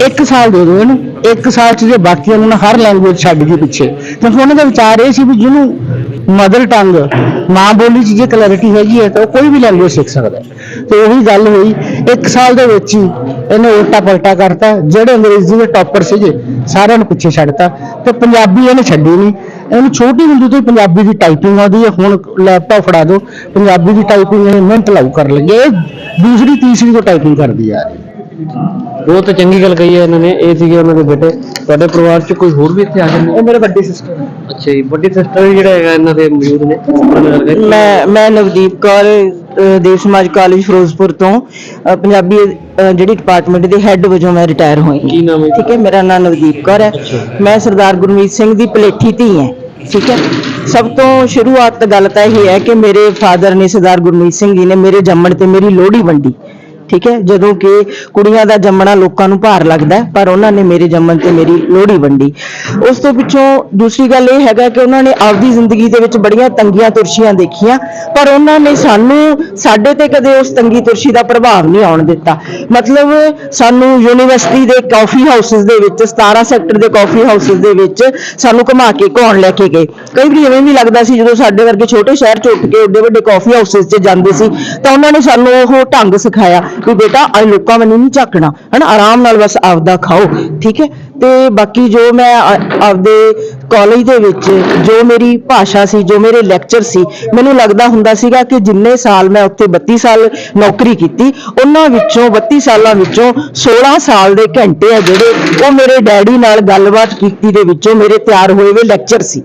ਇੱਕ ਸਾਲ ਦੇ ਦਿਓ ਇਹਨੂੰ ਇੱਕ ਸਾਲ ਚ ਜੇ ਬਾਕੀਆਂ ਨੂੰ ਨਾ ਹਰ ਲੈਂਗੁਏਜ ਛੱਡ ਗਈ ਪਿੱਛੇ। ਕਿਉਂਕਿ ਉਹਨਾਂ ਦਾ ਵਿਚਾਰ ਇਹ ਸੀ ਵੀ ਜਿਹਨੂੰ ਮਦਰ ਟੰਗ, ਮਾਂ ਬੋਲੀ ਚ ਜੇ ਕਲੈਰਿਟੀ ਹੈਗੀ ਹੈ ਤਾਂ ਉਹ ਕੋਈ ਵੀ ਲੈਂਗੁਏਜ ਸਿੱਖ ਸਕਦਾ ਹੈ। ਤੇ ਉਹੀ ਗੱਲ ਹੋਈ, ਇੱਕ ਸਾਲ ਦੇ ਵਿੱਚ ਹੀ ਇਹਨੇ ਉਲਟਾ ਪਲਟਾ ਕਰਤਾ, ਜਿਹੜੇ ਅੰਗਰੇਜ਼ੀ ਦੇ ਟੌਪਰ ਸੀਗੇ, ਸਾਰਿਆਂ ਨੂੰ ਪਿੱਛੇ ਛੱਡਤਾ। ਤੇ ਪੰਜਾਬੀ ਇਹਨੇ ਛੱਡੀ ਨਹੀਂ। ਇਹਨੂੰ ਛੋਟੀ ਹੁੰਦੀ ਤੋਂ ਹੀ ਪੰਜਾਬੀ ਦੀ ਟਾਈਪਿੰਗ ਆਉਂਦੀ ਹੈ। ਹੁਣ ਲੈਪਟਾਪ ਫੜਾ ਦਿਓ। ਪੰਜਾਬੀ ਦੀ ਟਾਈਪਿੰਗ ਇਹ ਮਿੰਟ ਲਾਉ ਕਰ ਲੱਗੇ ਇਹ ਦੂਸਰੀ, ਤੀਸਰੀ ਤੋਂ ਟਾਈਪਿੰਗ ਕਰਦੀ ਆ। ਬਹੁਤ ਚੰਗੀ ਗੱਲ ਕਹੀ ਹੈ ਇਹਨਾਂ ਨੇ ਇਹ ਸੀਗੇ ਉਹਨਾਂ ਦੇ ਬੇਟੇ। ਤੁਹਾਡੇ ਪਰਿਵਾਰ 'ਚ ਕੋਈ ਹੋਰ ਵੀ ਇੱਥੇ ਆ ਜਾਂਦੇ ਇਹ ਮੇਰੇ ਵੱਡੀ ਸਿਸਟਰ ਅੱਛਾ ਜੀ ਵੱਡੀ ਸਿਸਟਰ ਜਿਹੜਾ ਹੈਗਾ ਇਹਨਾਂ ਦੇ ਮੌਜੂਦ ਨੇ? ਉਹਨਾਂ ਨਾਲ ਗੱਲ ਕਰੀਏ। ਮੈਂ ਮੈਂ ਨਵਦੀਪ ਕੌਰ ਅ, ਦੇਵ ਸਮਾਜ ਕਾਲਜ ਫਿਰੋਜ਼ਪੁਰ ਤੋਂ ਅ, ਪੰਜਾਬੀ ਅ, ਜਿਹੜੀ ਡਿਪਾਰਟਮੈਂਟ ਦੇ ਹੈੱਡ ਵਜੋਂ ਮੈਂ ਰਿਟਾਇਰ ਹੋਈ ਹਾਂ। ਕੀ ਨਾਮ ਹੈ? ਠੀਕ ਹੈ ਮੇਰਾ ਨਾਮ ਨਵਦੀਪ ਕੌਰ ਹੈ। ਮੈਂ ਸਰਦਾਰ ਗੁਰਮੀਤ ਸਿੰਘ ਦੀ ਪਲੇਠੀ ਧੀ ਹਾਂ। ਠੀਕ ਹੈ ਸਭ ਤੋਂ ਸ਼ੁਰੂਆਤ ਗੱਲ ਤਾਂ ਇਹ ਹੈ ਕਿ ਮੇਰੇ ਫਾਦਰ ਨੇ ਸਰਦਾਰ ਗੁਰਮੀਤ ਸਿੰਘ ਜੀ ਨੇ ਮੇਰੇ ਜੰਮਣ ਤੇ ਮੇਰੀ ਲੋਹੜੀ ਵੰਡੀ। ਠੀਕ ਹੈ? ਜਦੋਂ ਕਿ ਕੁੜੀਆਂ ਦਾ ਜੰਮਣਾ ਲੋਕਾਂ ਨੂੰ ਭਾਰ ਲੱਗਦਾ ਪਰ ਉਹਨਾਂ ਨੇ ਮੇਰੇ ਜੰਮਣ ਤੇ ਮੇਰੀ ਲੋਹੜੀ ਵੰਡੀ। ਉਸ ਤੋਂ ਪਿੱਛੋਂ ਦੂਸਰੀ ਗੱਲ ਇਹ ਹੈਗਾ ਕਿ ਉਹਨਾਂ ਨੇ ਆਪਦੀ ਜ਼ਿੰਦਗੀ ਦੇ ਵਿੱਚ ਬੜੀਆਂ ਤੰਗੀਆਂ ਤੁਰਸ਼ੀਆਂ ਦੇਖੀਆਂ, ਪਰ ਉਹਨਾਂ ਨੇ ਸਾਨੂੰ, ਸਾਡੇ ਤੇ ਕਦੇ ਉਸ ਤੰਗੀ ਤੁਰਸ਼ੀ ਦਾ ਪ੍ਰਭਾਵ ਨਹੀਂ ਆਉਣ ਦਿੱਤਾ। ਮਤਲਬ ਸਾਨੂੰ ਯੂਨੀਵਰਸਿਟੀ ਦੇ ਕਾਫੀ ਹਾਊਸਸ ਦੇ ਵਿੱਚ 17 ਸੈਕਟਰ ਦੇ ਕਾਫੀ ਹਾਊਸਸ ਦੇ ਵਿੱਚ ਸਾਨੂੰ ਘੁਮਾ ਕੇ ਘੁਮਾਉਣ ਲੈ ਕੇ ਗਏ। ਕਈ ਵਾਰੀ ਐਵੇਂ ਵੀ ਲੱਗਦਾ ਸੀ, ਜਦੋਂ ਸਾਡੇ ਵਰਗੇ ਛੋਟੇ ਸ਼ਹਿਰ ਚ ਉੱਠ ਕੇ, ਏਡੇ ਵੱਡੇ ਕਾਫੀ ਹਾਊਸਸ 'ਚ ਜਾਂਦੇ ਸੀ, ਤਾਂ ਉਹਨਾਂ ਨੇ ਸਾਨੂੰ ਉਹ ਢੰਗ ਸਿਖਾਇਆ। ਵੀ ਬੇਟਾ ਅੱਜ ਲੋਕਾਂ ਵੱਲ ਨਹੀਂ ਝਾਕਣਾ, ਹਨਾ? ਆਰਾਮ ਨਾਲ ਬਸ ਆਪਦਾ ਖਾਓ, ਠੀਕ ਹੈ? ਤੇ ਬਾਕੀ ਜੋ ਮੈਂ ਆਪਦੇ ਕਾਲਜ ਦੇ ਵਿੱਚ ਜੋ ਮੇਰੀ ਭਾਸ਼ਾ ਸੀ, ਜੋ ਮੇਰੇ ਲੈਕਚਰ ਸੀ, ਮੈਨੂੰ ਲੱਗਦਾ ਹੁੰਦਾ ਸੀਗਾ ਕਿ ਜਿੰਨੇ ਸਾਲ ਮੈਂ ਉੱਥੇ 32 ਸਾਲ ਨੌਕਰੀ ਕੀਤੀ, ਉਹਨਾਂ ਵਿੱਚੋਂ 32 ਸਾਲਾਂ ਵਿੱਚੋਂ 16 ਸਾਲ ਦੇ ਘੰਟੇ ਆ ਜਿਹੜੇ ਉਹ ਮੇਰੇ ਡੈਡੀ ਨਾਲ ਗੱਲਬਾਤ ਕੀਤੀ ਦੇ ਵਿੱਚੋਂ ਮੇਰੇ ਤਿਆਰ ਹੋਏ ਹੋਏ ਲੈਕਚਰ ਸੀ।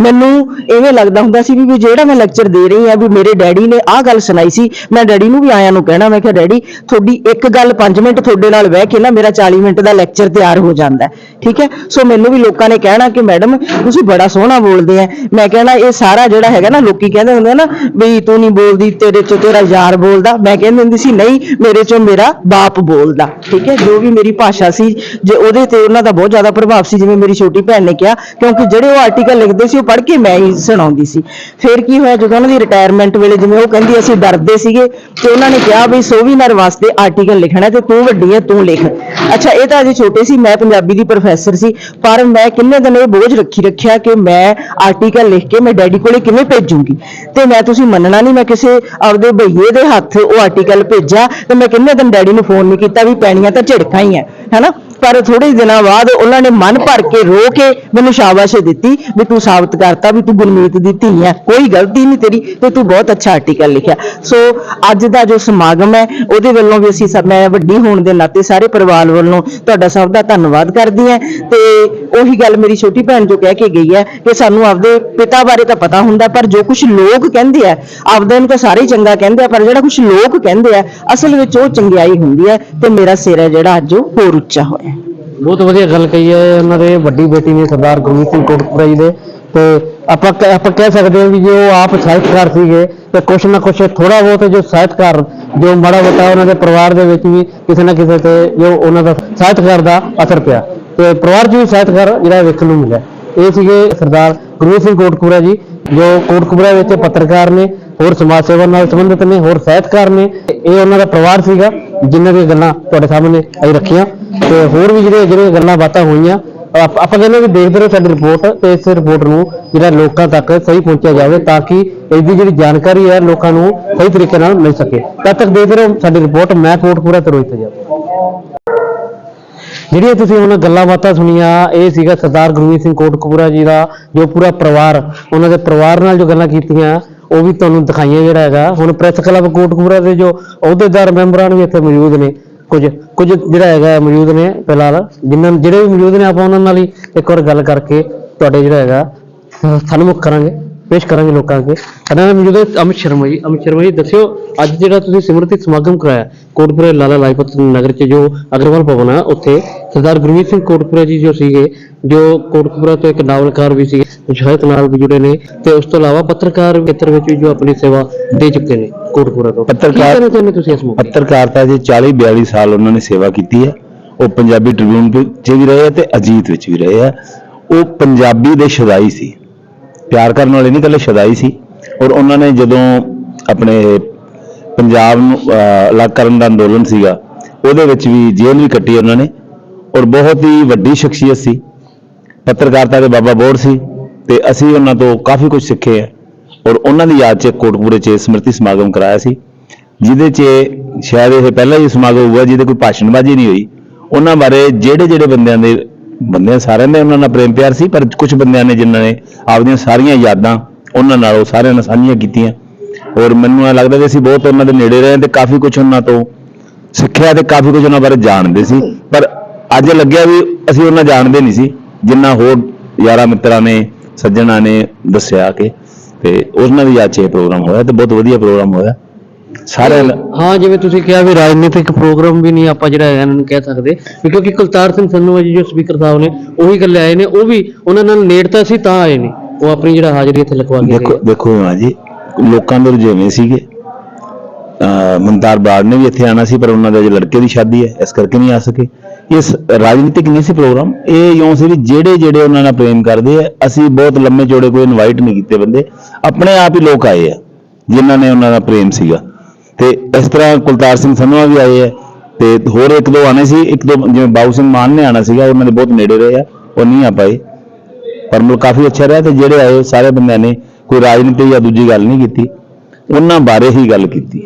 ਮੈਨੂੰ ਇਵੇਂ ਲੱਗਦਾ ਹੁੰਦਾ ਸੀ ਵੀ ਵੀ ਜਿਹੜਾ ਮੈਂ ਲੈਕਚਰ ਦੇ ਰਹੀ ਆ ਵੀ ਮੇਰੇ ਡੈਡੀ ਨੇ ਆਹ ਗੱਲ ਸੁਣਾਈ ਸੀ, ਮੈਂ ਡੈਡੀ ਨੂੰ ਵੀ ਆਇਆਂ ਨੂੰ ਕਹਿਣਾ, ਮੈਂ ਕਿਹਾ, ਡੈਡੀ, ਤੁਹਾਡੀ ਇੱਕ ਗੱਲ 5 ਮਿੰਟ ਤੁਹਾਡੇ ਨਾਲ ਬਹਿ ਕੇ ਨਾ ਮੇਰਾ 40 ਮਿੰਟ ਦਾ ਲੈਕਚਰ ਤਿਆਰ ਹੋ ਜਾਂਦਾ ਹੈ। ਠੀਕ ਹੈ? ਸੋ ਮੈਨੂੰ ਵੀ ਲੋਕਾਂ ਨੇ ਕਹਿਣਾ ਕਿ ਮੈਡਮ, ਤੁਸੀਂ ਬੜਾ ਸੋਹਣਾ ਬੋਲਦੇ ਆ ਮੈਂ ਕਹਿਣਾ ਇਹ ਸਾਰਾ ਜਿਹੜਾ ਹੈਗਾ ਨਾ, ਲੋਕੀ ਕਹਿੰਦੇ ਹੁੰਦੇ ਆ ਨਾ, ਵੀ ਤੂੰ ਨਹੀਂ ਬੋਲਦੀ, ਤੇਰੇ ਚੋਂ ਤੇਰਾ ਯਾਰ ਬੋਲਦਾ। ਮੈਂ ਕਹਿੰਦੀ ਹੁੰਦੀ ਸੀ, ਨਹੀਂ, ਮੇਰੇ ਚੋਂ ਮੇਰਾ ਬਾਪ ਬੋਲਦਾ। ਠੀਕ ਹੈ? ਜੋ ਵੀ ਮੇਰੀ ਭਾਸ਼ਾ ਸੀ, ਜੇ ਉਹਦੇ ਤੇ ਉਹਨਾਂ ਦਾ ਬਹੁਤ ਜ਼ਿਆਦਾ ਪ੍ਰਭਾਵ ਸੀ, ਜਿਵੇਂ ਮੇਰੀ ਛੋਟੀ ਭੈਣ ਨੇ ਕਿਹਾ, ਕਿਉਂਕਿ ਜਿਹੜੇ ਉਹ ਆਰਟੀਕਲ ਲਿਖਦੇ ਸੀ, ਉਹ ਪੜ੍ਹ ਕੇ ਮੈਂ ਹੀ ਸੁਣਾਉਂਦੀ ਸੀ। ਫਿਰ ਕੀ ਹੋਇਆ, ਜਦੋਂ ਉਹਨਾਂ ਦੀ ਰਿਟਾਇਰਮੈਂਟ ਵੇਲੇ ਜਿਵੇਂ ਉਹ ਕਹਿੰਦੀ, ਅਸੀਂ ਡਰਦੇ ਸੀਗੇ ਤੇ ਉਹਨਾਂ ਨੇ ਕਿਹਾ ਵੀ ਸੋਵੀਨਰ ਵਾਸਤੇ ਆਰਟੀਕਲ ਲਿਖਣਾ ਤੇ ਤੂੰ ਵੱਡੀ ਹੈ, ਤੂੰ ਲਿਖ। ਅੱਛਾ, ਇਹ ਤਾਂ ਅਜੇ ਛੋਟੇ ਸੀ, ਮੈਂ ਪੰਜਾਬੀ ਦੀ ਪ੍ਰੋਫੈਸਰ ਸੀ। ਪਰ ਮੈਂ ਕਿੰਨੇ ਦਿਨ ਇਹ ਬੋਝ ਰੱਖੀ ਰੱਖਿਆ ਕਿ ਮੈਂ ਆਰਟੀਕਲ ਲਿਖ ਕੇ ਮੈਂ ਡੈਡੀ ਕੋਲੇ ਕਿਵੇਂ ਭੇਜੂੰਗੀ। ਤੇ ਮੈਂ ਤੁਸੀਂ ਮੰਨਣਾ ਨਹੀਂ, ਮੈਂ ਕਿਸੇ ਆਪਦੇ ਭਈਏ ਦੇ ਹੱਥ ਉਹ ਆਰਟੀਕਲ ਭੇਜਿਆ ਤੇ ਮੈਂ ਕਿੰਨੇ ਦਿਨ ਡੈਡੀ ਨੂੰ ਫੋਨ ਨਹੀਂ ਕੀਤਾ ਵੀ ਪੈਣੀਆਂ ਤਾਂ ਝਿੜਕਾਂ ਹੀ ਹੈ ਹੈਨਾ? ਪਰ ਥੋੜੇ ਦਿਨਾਂ ਬਾਅਦ ਉਹਨਾਂ ਨੇ ਮਨ ਭਰ ਕੇ ਰੋ ਕੇ ਮੈਨੂੰ ਸ਼ਾਬਾਸ਼ ਦਿੱਤੀ ਵੀ ਤੂੰ ਸਾਬਤ ਕਰਤਾ, ਵੀ ਤੂੰ ਗੁਰਮੀਤ ਦੀ ਧੀ ਹੈ। ਕੋਈ ਗਲਤੀ ਨਹੀਂ ਤੇਰੀ ਤੇ ਤੂੰ ਬਹੁਤ ਅੱਛਾ ਆਰਟੀਕਲ ਲਿਖਿਆ। ਸੋ ਅੱਜ ਦਾ ਜੋ ਸਮਾਗਮ ਹੈ, ਉਹਦੇ ਵੱਲੋਂ ਵੀ ਅਸੀਂ ਸਭ, ਮੈਂ ਵੱਡੀ ਹੋਣ ਦੇ ਨਾਤੇ ਸਾਰੇ ਪਰਿਵਾਰ ਵੱਲੋਂ ਤੁਹਾਡਾ ਸਭ ਦਾ ਧੰਨਵਾਦ ਕਰਦੀ ਹਾਂ। ਤੇ ਉਹੀ ਗੱਲ ਮੇਰੀ ਛੋਟੀ ਭੈਣ ਜੋ ਕਹਿ ਕੇ ਗਈ ਹੈ ਕਿ ਸਾਨੂੰ ਆਪਦੇ ਪਿਤਾ ਬਾਰੇ ਤਾਂ ਪਤਾ ਹੁੰਦਾ, ਪਰ ਜੋ ਕੁਝ ਲੋਕ ਕਹਿੰਦੇ ਆ, ਆਪਦੇ ਨੂੰ ਤਾਂ ਸਾਰੇ ਹੀ ਚੰਗਾ ਕਹਿੰਦੇ ਆ, ਪਰ ਜਿਹੜਾ ਕੁਝ ਲੋਕ ਕਹਿੰਦੇ ਆ, ਅਸਲ ਵਿੱਚ ਉਹ ਚੰਗਿਆਈ ਹੁੰਦੀ ਹੈ ਤੇ ਮੇਰਾ ਸਿਰ ਹੈ ਜਿਹੜਾ ਅੱਜ ਉਹ ਹੋਰ ਉੱਚਾ ਹੋਇਆ। ਬਹੁਤ ਵਧੀਆ ਗੱਲ ਕਹੀ ਹੈ, ਉਹਨਾਂ ਦੇ ਵੱਡੀ ਬੇਟੀ ਨੇ ਸਰਦਾਰ ਗੁਰਮੀਤ ਸਿੰਘ ਕੋਟਕਪੁਰਾ ਜੀ ਦੇ। ਤੇ ਆਪਾਂ ਕ- ਆਪਾਂ ਕਹਿ ਸਕਦੇ ਹਾਂ ਵੀ ਜੇ ਉਹ ਆਪ ਸਾਹਿਤਕਾਰ ਸੀਗੇ, ਤੇ ਕੁਛ ਨਾ ਕੁਛ ਥੋੜਾ ਬਹੁਤ ਜੋ ਸਾਹਿਤਕਾਰ, ਜੋ ਮਾੜਾ ਮੋਟਾ ਉਹਨਾਂ ਦੇ ਪਰਿਵਾਰ ਦੇ ਵਿੱਚ ਵੀ ਕਿਸੇ ਨਾ ਕਿਸੇ ਤੇ ਜੋ ਉਹਨਾਂ ਦਾ ਸਾਹਿਤਕਾਰ ਦਾ ਅਸਰ ਪਿਆ। ਤੇ ਪਰਿਵਾਰ 'ਚ ਵੀ ਸਾਹਿਤਕਾਰ ਜਿਹੜਾ ਵੇਖਣ ਨੂੰ ਮਿਲਿਆ। ਇਹ ਸੀਗੇ ਸਰਦਾਰ ਗੁਰਮੀਤ ਸਿੰਘ ਕੋਟਕਪੁਰਾ ਜੀ, ਜੋ ਕੋਟਕਪੁਰਾ ਵਿੱਚ ਪੱਤਰਕਾਰ ਨੇ ਹੋਰ ਸਮਾਜ ਸੇਵਾ ਨਾਲ ਸੰਬੰਧਿਤ ਨੇ, ਹੋਰ ਸਾਹਿਤਕਾਰ ਨੇ। ਇਹ ਉਹਨਾਂ ਦਾ ਪਰਿਵਾਰ ਸੀਗਾ, ਜਿਨ੍ਹਾਂ ਦੀਆਂ ਗੱਲਾਂ ਤੁਹਾਡੇ ਸਾਹਮਣੇ ਅਸੀਂ ਰੱਖੀਆਂ। ਤੇ ਹੋਰ ਵੀ ਜਿਹੜੇ ਜਿਹੜੇ ਗੱਲਾਂ ਬਾਤਾਂ ਹੋਈਆਂ, ਆਪਾਂ ਕਹਿੰਦੇ ਵੀ ਦੇਖਦੇ ਰਹੋ ਸਾਡੀ ਰਿਪੋਰਟ ਤੇ ਇਸ ਰਿਪੋਰਟ ਨੂੰ ਜਿਹੜਾ ਲੋਕਾਂ ਤੱਕ ਸਹੀ ਪਹੁੰਚਿਆ ਜਾਵੇ ਤਾਂ ਕਿ ਇਹਦੀ ਜਿਹੜੀ ਜਾਣਕਾਰੀ ਹੈ ਲੋਕਾਂ ਨੂੰ ਸਹੀ ਤਰੀਕੇ ਨਾਲ ਮਿਲ ਸਕੇ। ਤਦ ਤੱਕ ਦੇਖਦੇ ਰਹੋ ਸਾਡੀ ਰਿਪੋਰਟ ਮੈਂ ਕੋਟਪੂਰਾ ਤੋਂ ਰੋਹਿਤ ਜੀ ਜਿਹੜੀਆਂ ਤੁਸੀਂ ਉਹਨਾਂ ਗੱਲਾਂ ਬਾਤਾਂ ਸੁਣੀਆਂ, ਇਹ ਸੀਗਾ ਸਰਦਾਰ ਗੁਰਮੀਤ ਸਿੰਘ ਕੋਟਕਪੂਰਾ ਜੀ ਦਾ ਜੋ ਪੂਰਾ ਪਰਿਵਾਰ, ਉਹਨਾਂ ਦੇ ਪਰਿਵਾਰ ਨਾਲ ਜੋ ਗੱਲਾਂ ਕੀਤੀਆਂ ਉਹ ਵੀ ਤੁਹਾਨੂੰ ਦਿਖਾਈਆਂ ਜਿਹੜਾ ਹੈਗਾ। ਹੁਣ ਪ੍ਰੈਸ ਕਲੱਬ ਕੋਟਕਪੂਰਾ ਦੇ ਜੋ ਅਹੁਦੇਦਾਰ ਮੈਂਬਰਾਂ ਵੀ ਇੱਥੇ ਮੌਜੂਦ ਨੇ, ਕੁਝ ਕੁਝ ਜਿਹੜਾ ਹੈਗਾ ਮੌਜੂਦ ਨੇ ਫਿਲਹਾਲ, ਜਿਨ੍ਹਾਂ ਜਿਹੜੇ ਵੀ ਮੌਜੂਦ ਨੇ, ਆਪਾਂ ਉਹਨਾਂ ਨਾਲ ਹੀ ਇੱਕ ਵਾਰ ਗੱਲ ਕਰਕੇ ਤੁਹਾਡੇ ਜਿਹੜਾ ਹੈਗਾ, ਅਹ ਸਨਮੁਖ ਕਰਾਂਗੇ। ਪੇਸ਼ ਕਰਾਂਗੇ ਲੋਕਾਂ ਅੱਗੇ। ਇਹਨਾਂ ਨਾਲ ਮੌਜੂਦ ਅਮਿਤ ਸ਼ਰਮਾ ਜੀ। ਅਮਿਤ ਸ਼ਰਮਾ ਜੀ ਦੱਸਿਓ ਅੱਜ ਜਿਹੜਾ ਤੁਸੀਂ ਸਿਮਰਤੀ ਸਮਾਗਮ ਕਰਾਇਆ ਕੋਟਪੁਰੇ ਲਾਲਾ ਲਾਜਪਤ ਨਗਰ ਚ ਜੋ ਅਗਰਵਾਲ ਭਵਨ ਆ ਉੱਥੇ ਸਰਦਾਰ ਗੁਰਮੀਤ ਸਿੰਘ ਕੋਟਪੁਰਾ ਜੀ ਜੋ ਸੀਗੇ ਜੋ ਕੋਟਕਪੁਰਾ ਤੋਂ ਇੱਕ ਨਾਵਲਕਾਰ ਵੀ ਸੀਗੇ ਸ਼ਾਇਦ ਨਾਲ ਵੀ ਜੁੜੇ ਨੇ ਤੇ ਉਸ ਤੋਂ ਇਲਾਵਾ ਪੱਤਰਕਾਰ ਖੇਤਰ ਵਿੱਚ ਵੀ ਜੋ ਆਪਣੀ ਸੇਵਾ ਦੇ ਚੁੱਕੇ ਨੇ ਕੋਟਕਪੁਰਾ ਤੋਂ। ਪੱਤਰਕਾਰ- ਕੀ ਕਹਿਣਾ ਚਾਹੁੰਦੇ ਤੁਸੀਂ ਇਸ ਮੌਕੇ? ਪੱਤਰਕਾਰਤਾ ਦੇ 40 42 ਸਾਲ ਉਹਨਾਂ ਨੇ ਸੇਵਾ ਕੀਤੀ ਹੈ। ਉਹ ਪੰਜਾਬੀ ਟ੍ਰਿਬਿਊਨ ਵਿੱਚ ਵੀ ਰਹੇ ਆ ਤੇ ਅਜੀਤ ਵਿੱਚ ਵੀ ਰਹੇ ਆ। ਉਹ ਪੰਜਾਬੀ ਦੇ ਸ਼ਦਾਈ ਸੀ। ਪਿਆਰ ਕਰਨ ਵਾਲੇ ਨਹੀਂ, ਇਕੱਲੇ ਸ਼ਦਾਈ ਸੀ। ਔਰ ਉਹਨਾਂ ਨੇ ਜਦੋਂ ਆਪਣੇ ਪੰਜਾਬ ਨੂੰ ਅਲੱਗ ਕਰਨ ਦਾ ਅੰਦੋਲਨ ਸੀਗਾ, ਉਹਦੇ ਵਿੱਚ ਵੀ ਜੇਲ੍ਹ ਵੀ ਕੱਟੀ ਉਹਨਾਂ ਨੇ। ਔਰ ਬਹੁਤ ਹੀ ਵੱਡੀ ਸ਼ਖਸੀਅਤ ਸੀ। ਪੱਤਰਕਾਰਤਾ ਦੇ ਬਾਬਾ ਬੋੜ ਸੀ ਤੇ ਅਸੀਂ ਉਹਨਾਂ ਤੋਂ ਕਾਫੀ ਕੁਝ ਸਿੱਖੇ ਆ। ਔਰ ਉਹਨਾਂ ਦੀ ਯਾਦ 'ਚ ਕੋਟਪੂਰੇ 'ਚ ਸਮ੍ਰਿਤੀ ਸਮਾਗਮ ਕਰਾਇਆ ਸੀ, ਜਿਹਦੇ 'ਚ ਸ਼ਾਇਦ ਇਹ ਪਹਿਲਾ ਹੀ ਸਮਾਗਮ ਹੋਇਆ ਜਿਹਦੇ ਕੋਈ ਭਾਸ਼ਣਬਾਜ਼ੀ ਨਹੀਂ ਹੋਈ। ਉਹਨਾਂ ਬਾਰੇ ਜਿਹੜੇ ਜਿਹੜੇ ਬੰਦਿਆਂ ਦੇ ਬੰਦਿਆਂ ਸਾਰਿਆਂ ਦੇ ਉਹਨਾਂ ਨਾਲ ਪ੍ਰੇਮ ਪਿਆਰ ਸੀ, ਪਰ ਕੁਝ ਬੰਦਿਆਂ ਨੇ ਜਿਨ੍ਹਾਂ ਨੇ ਆਪਦੀਆਂ ਸਾਰੀਆਂ ਯਾਦਾਂ ਉਹਨਾਂ ਨਾਲ ਉਹ ਸਾਰਿਆਂ ਨਾਲ ਸਾਂਝੀਆਂ ਕੀਤੀਆਂ। ਔਰ ਮੈਨੂੰ ਇਹ ਲੱਗਦਾ ਕਿ ਅਸੀਂ ਬਹੁਤ ਉਹਨਾਂ ਦੇ ਨੇੜੇ ਰਹੇ ਤੇ ਕਾਫੀ ਕੁਝ ਉਹਨਾਂ ਤੋਂ ਸਿੱਖਿਆ ਤੇ ਕਾਫੀ ਕੁਝ ਉਹਨਾਂ ਬਾਰੇ ਜਾਣਦੇ ਸੀ। ਪਰ ਅੱਜ ਲੱਗਿਆ ਵੀ ਅਸੀਂ ਉਹਨਾਂ ਜਾਣਦੇ ਨਹੀਂ ਸੀ, ਜਿੰਨਾ ਹੋਰ ਯਾਰਾਂ ਮਿੱਤਰਾਂ ਨੇ, ਸੱਜਣਾ ਨੇ ਦੱਸਿਆ ਕਿ ਤੇ ਉਹਨਾਂ ਦੀ ਯਾਦ 'ਚ ਇਹ ਪ੍ਰੋਗਰਾਮ ਹੋਇਆ ਤੇ ਬਹੁਤ ਵਧੀਆ ਪ੍ਰੋਗਰਾਮ ਹੋਇਆ। ਸਾਰਿਆਂ ਦਾ ਹਾਂ ਜਿਵੇਂ ਤੁਸੀਂ ਕਿਹਾ ਵੀ ਰਾਜਨੀਤਿਕ ਪ੍ਰੋਗਰਾਮ ਵੀ ਨਹੀਂ ਆਪਾਂ ਜਿਹੜਾ ਇਹਨਾਂ ਨੂੰ ਕਹਿ ਸਕਦੇ। ਕਿਉਂਕਿ ਕੁਲਤਾਰ ਸਿੰਘ ਸੰਧੂ ਜੀ ਜੋ ਸਪੀਕਰ ਸਾਹਿਬ ਨੇ ਉਹੀ ਗੱਲੇ ਆਏ ਨੇ ਉਹ ਵੀ ਉਹਨਾਂ ਨਾਲ ਨੇੜਤਾ ਸੀ ਤਾਂ ਆਏ ਨੇ। ਉਹ ਆਪਣੀ ਜਿਹੜਾ ਹਾਜ਼ਰੀ ਇੱਥੇ ਲਿਖਵਾ ਕੇ ਦੇਖੋ ਦੇਖੋ ਮਾਂ ਜੀ ਲੋਕਾਂ ਦੇ ਰੁਝੇਵੇਂ ਸੀਗੇ। ਅਹ ਮੁਮਤਾਰ ਬਾੜ ਨੇ ਵੀ ਇੱਥੇ ਆਣਾ ਸੀ ਪਰ ਉਹਨਾਂ ਦੇ ਅਜੇ ਲੜਕੇ ਦੀ ਸ਼ਾਦੀ ਹੈ ਇਸ ਕਰਕੇ ਨਹੀਂ ਆ ਸਕੇ। ਇਸ ਰਾਜਨੀਤਿਕ ਨਹੀਂ ਸੀ ਪ੍ਰੋਗਰਾਮ ਇਹ ਇਉਂ ਸੀ ਵੀ ਜਿਹੜੇ ਜਿਹੜੇ ਉਹਨਾਂ ਨਾਲ ਪ੍ਰੇਮ ਕਰਦੇ ਆ ਅਸੀਂ ਬਹੁਤ ਲੰਮੇ ਚੌੜੇ ਕੋਈ ਇਨਵਾਈਟ ਨਹੀਂ ਕੀਤੇ ਬੰਦੇ। ਆਪਣੇ ਆਪ ਹੀ ਲੋਕ ਆਏ ਆ ਜਿਨ੍ਹਾਂ ਨੇ ਉਹਨਾਂ ਦਾ ਪ੍ਰੇਮ ਸੀਗਾ। ਤੇ ਇਸ ਤਰ੍ਹਾਂ ਕੁਲਤਾਰ ਸਿੰਘ ਸੰਧਵਾ ਵੀ ਆਏ ਹੈ ਤੇ ਹੋਰ ਇੱਕ ਦੋ ਆਣੇ ਸੀ, ਇੱਕ ਦੋ ਜਿਵੇਂ ਬਾਬੂ ਸਿੰਘ ਮਾਨ ਨੇ ਆਣਾ ਸੀਗਾ, ਉਹਨਾਂ ਦੇ ਬਹੁਤ ਨੇੜੇ ਰਹੇ ਆ, ਉਹ ਨਹੀਂ ਆ ਪਾਏ। ਪਰ ਮਤਲਬ ਕਾਫੀ ਅੱਛਾ ਰਿਹਾ ਤੇ ਜਿਹੜੇ ਆਏ, ਸਾਰੇ ਬੰਦਿਆਂ ਨੇ ਕੋਈ ਰਾਜਨੀਤੀ ਜਾਂ ਦੂਜੀ ਗੱਲ ਨਹੀਂ ਕੀਤੀ। ਉਹਨਾਂ ਬਾਰੇ ਹੀ ਗੱਲ ਕੀਤੀ